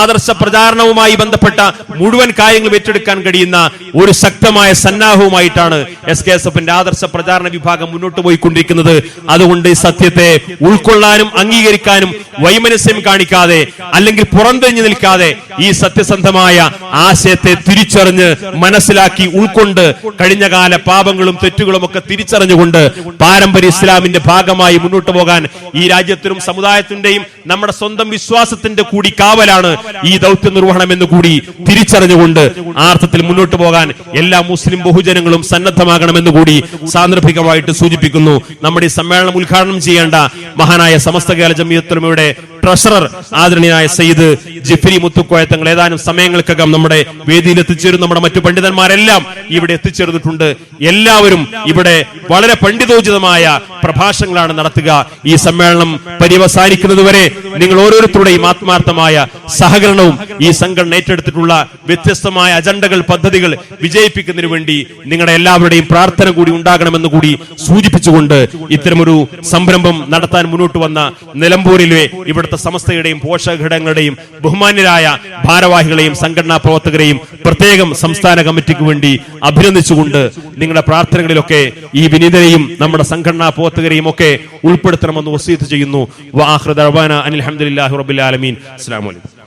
ആദർശ പ്രചാരണവുമായി ബന്ധപ്പെട്ട മുഴുവൻ കാര്യങ്ങൾ ഏറ്റെടുക്കാൻ കഴിയുന്ന ഒരു ശക്തമായ സന്നാഹവുമായിട്ടാണ് എസ് കെ എസ് എഫിന്റെ ആദർശ പ്രചാരണ വിഭാഗം മുന്നോട്ട് പോയിക്കൊണ്ടിരിക്കുന്നത്. അതുകൊണ്ട് സത്യത്തെ ഉൾക്കൊള്ളാനും അംഗീകരിക്കാനും വൈമനസ്യം കാണിക്കാതെ അല്ലെങ്കിൽ പുറംതെഞ്ഞു നിൽക്കാതെ ഈ സത്യസന്ധമായ ആശയത്തെ തിരിച്ചറിഞ്ഞ് മനസ്സിലാക്കി ഉൾക്കൊണ്ട് കഴിഞ്ഞകാല പാപങ്ങളും തെറ്റുകളും ഒക്കെ തിരിച്ചറിഞ്ഞുകൊണ്ട് പാരമ്പര്യ ഇസ്ലാമിന്റെ ഭാഗമായി മുന്നോട്ട് പോകാൻ ഈ രാജ്യത്തിനും സമുദായത്തിന്റെയും നമ്മുടെ സ്വന്തം വിശ്വാസത്തിന്റെ കൂടി കാവലാണ് ഈ ദൗത്യ നിർവഹണം എന്ന് കൂടി തിരിച്ചറിഞ്ഞുകൊണ്ട് ആർത്ഥത്തിൽ മുന്നോട്ട് പോകാൻ എല്ലാ മുസ്ലിം ബഹുജനങ്ങളും സന്നദ്ധമാകണമെന്ന് കൂടി സാന്ദർഭികമായിട്ട് സൂചിപ്പിക്കുന്നു. നമ്മുടെ ഈ സമ്മേളനം ഉദ്ഘാടനം ചെയ്യേണ്ട മഹാനായ സമസ്ത കേരള ജമിയത്തുലമയുടെ ട്രഷറർ ആദരണീയനായ സയ്യിദ് ജിഫ്രി മുത്തുക്കോയ തങ്ങൾ ഏതാനും സമയങ്ങൾക്കകം നമ്മുടെ വേദിയിൽ എത്തിച്ചേരും നമ്മുടെ മറ്റു പണ്ഡിതന്മാരെല്ലാം ഇവിടെ എത്തിച്ചേർന്നിട്ടുണ്ട്. എല്ലാവരും ഇവിടെ വളരെ പണ്ഡിതോചിതമായ പ്രഭാഷണങ്ങളാണ് നടത്തുക. ഈ സമ്മേളനം പര്യവസാനിക്കുന്നതുവരെ നിങ്ങൾ ഓരോരുത്തരുടെയും ആത്മാർത്ഥമായ സഹകരണവും ഈ സംഘടന ഏറ്റെടുത്തിട്ടുള്ള വ്യത്യസ്തമായ അജണ്ടകൾ പദ്ധതികൾ വിജയിപ്പിക്കുന്നതിന് വേണ്ടി നിങ്ങളുടെ എല്ലാവരുടെയും പ്രാർത്ഥന കൂടി ഉണ്ടാകണമെന്ന് കൂടി സൂചിപ്പിച്ചുകൊണ്ട് ഇത്തരമൊരു സംരംഭം നടത്താൻ മുന്നോട്ട് വന്ന നിലമ്പൂരിലെ ഇവിടുത്തെ സമസ്തയുടെയും പോഷകഘടകങ്ങളുടെയും ബഹുമാന്യരായ ഭാരവാഹികളെയും സംഘടനാ പ്രവർത്തകരെയും പ്രത്യേകം സംസ്ഥാന കമ്മിറ്റിക്ക് വേണ്ടി അഭിനന്ദിച്ചുകൊണ്ട് നിങ്ങളുടെ പ്രാർത്ഥനകളിലൊക്കെ ഈ വിനീതരെയും നമ്മുടെ സംഘടനാ പ്രവർത്തകരെയും ഒക്കെ ഉൾപ്പെടുത്തണമെന്ന് വസീത് ചെയ്യുന്നു. വാഹൃദ അനിൽ അഹമ്മദില്ലാഹി റബ്ബിൽ ആലമീൻ. അസ്സലാമു അലൈക്കും.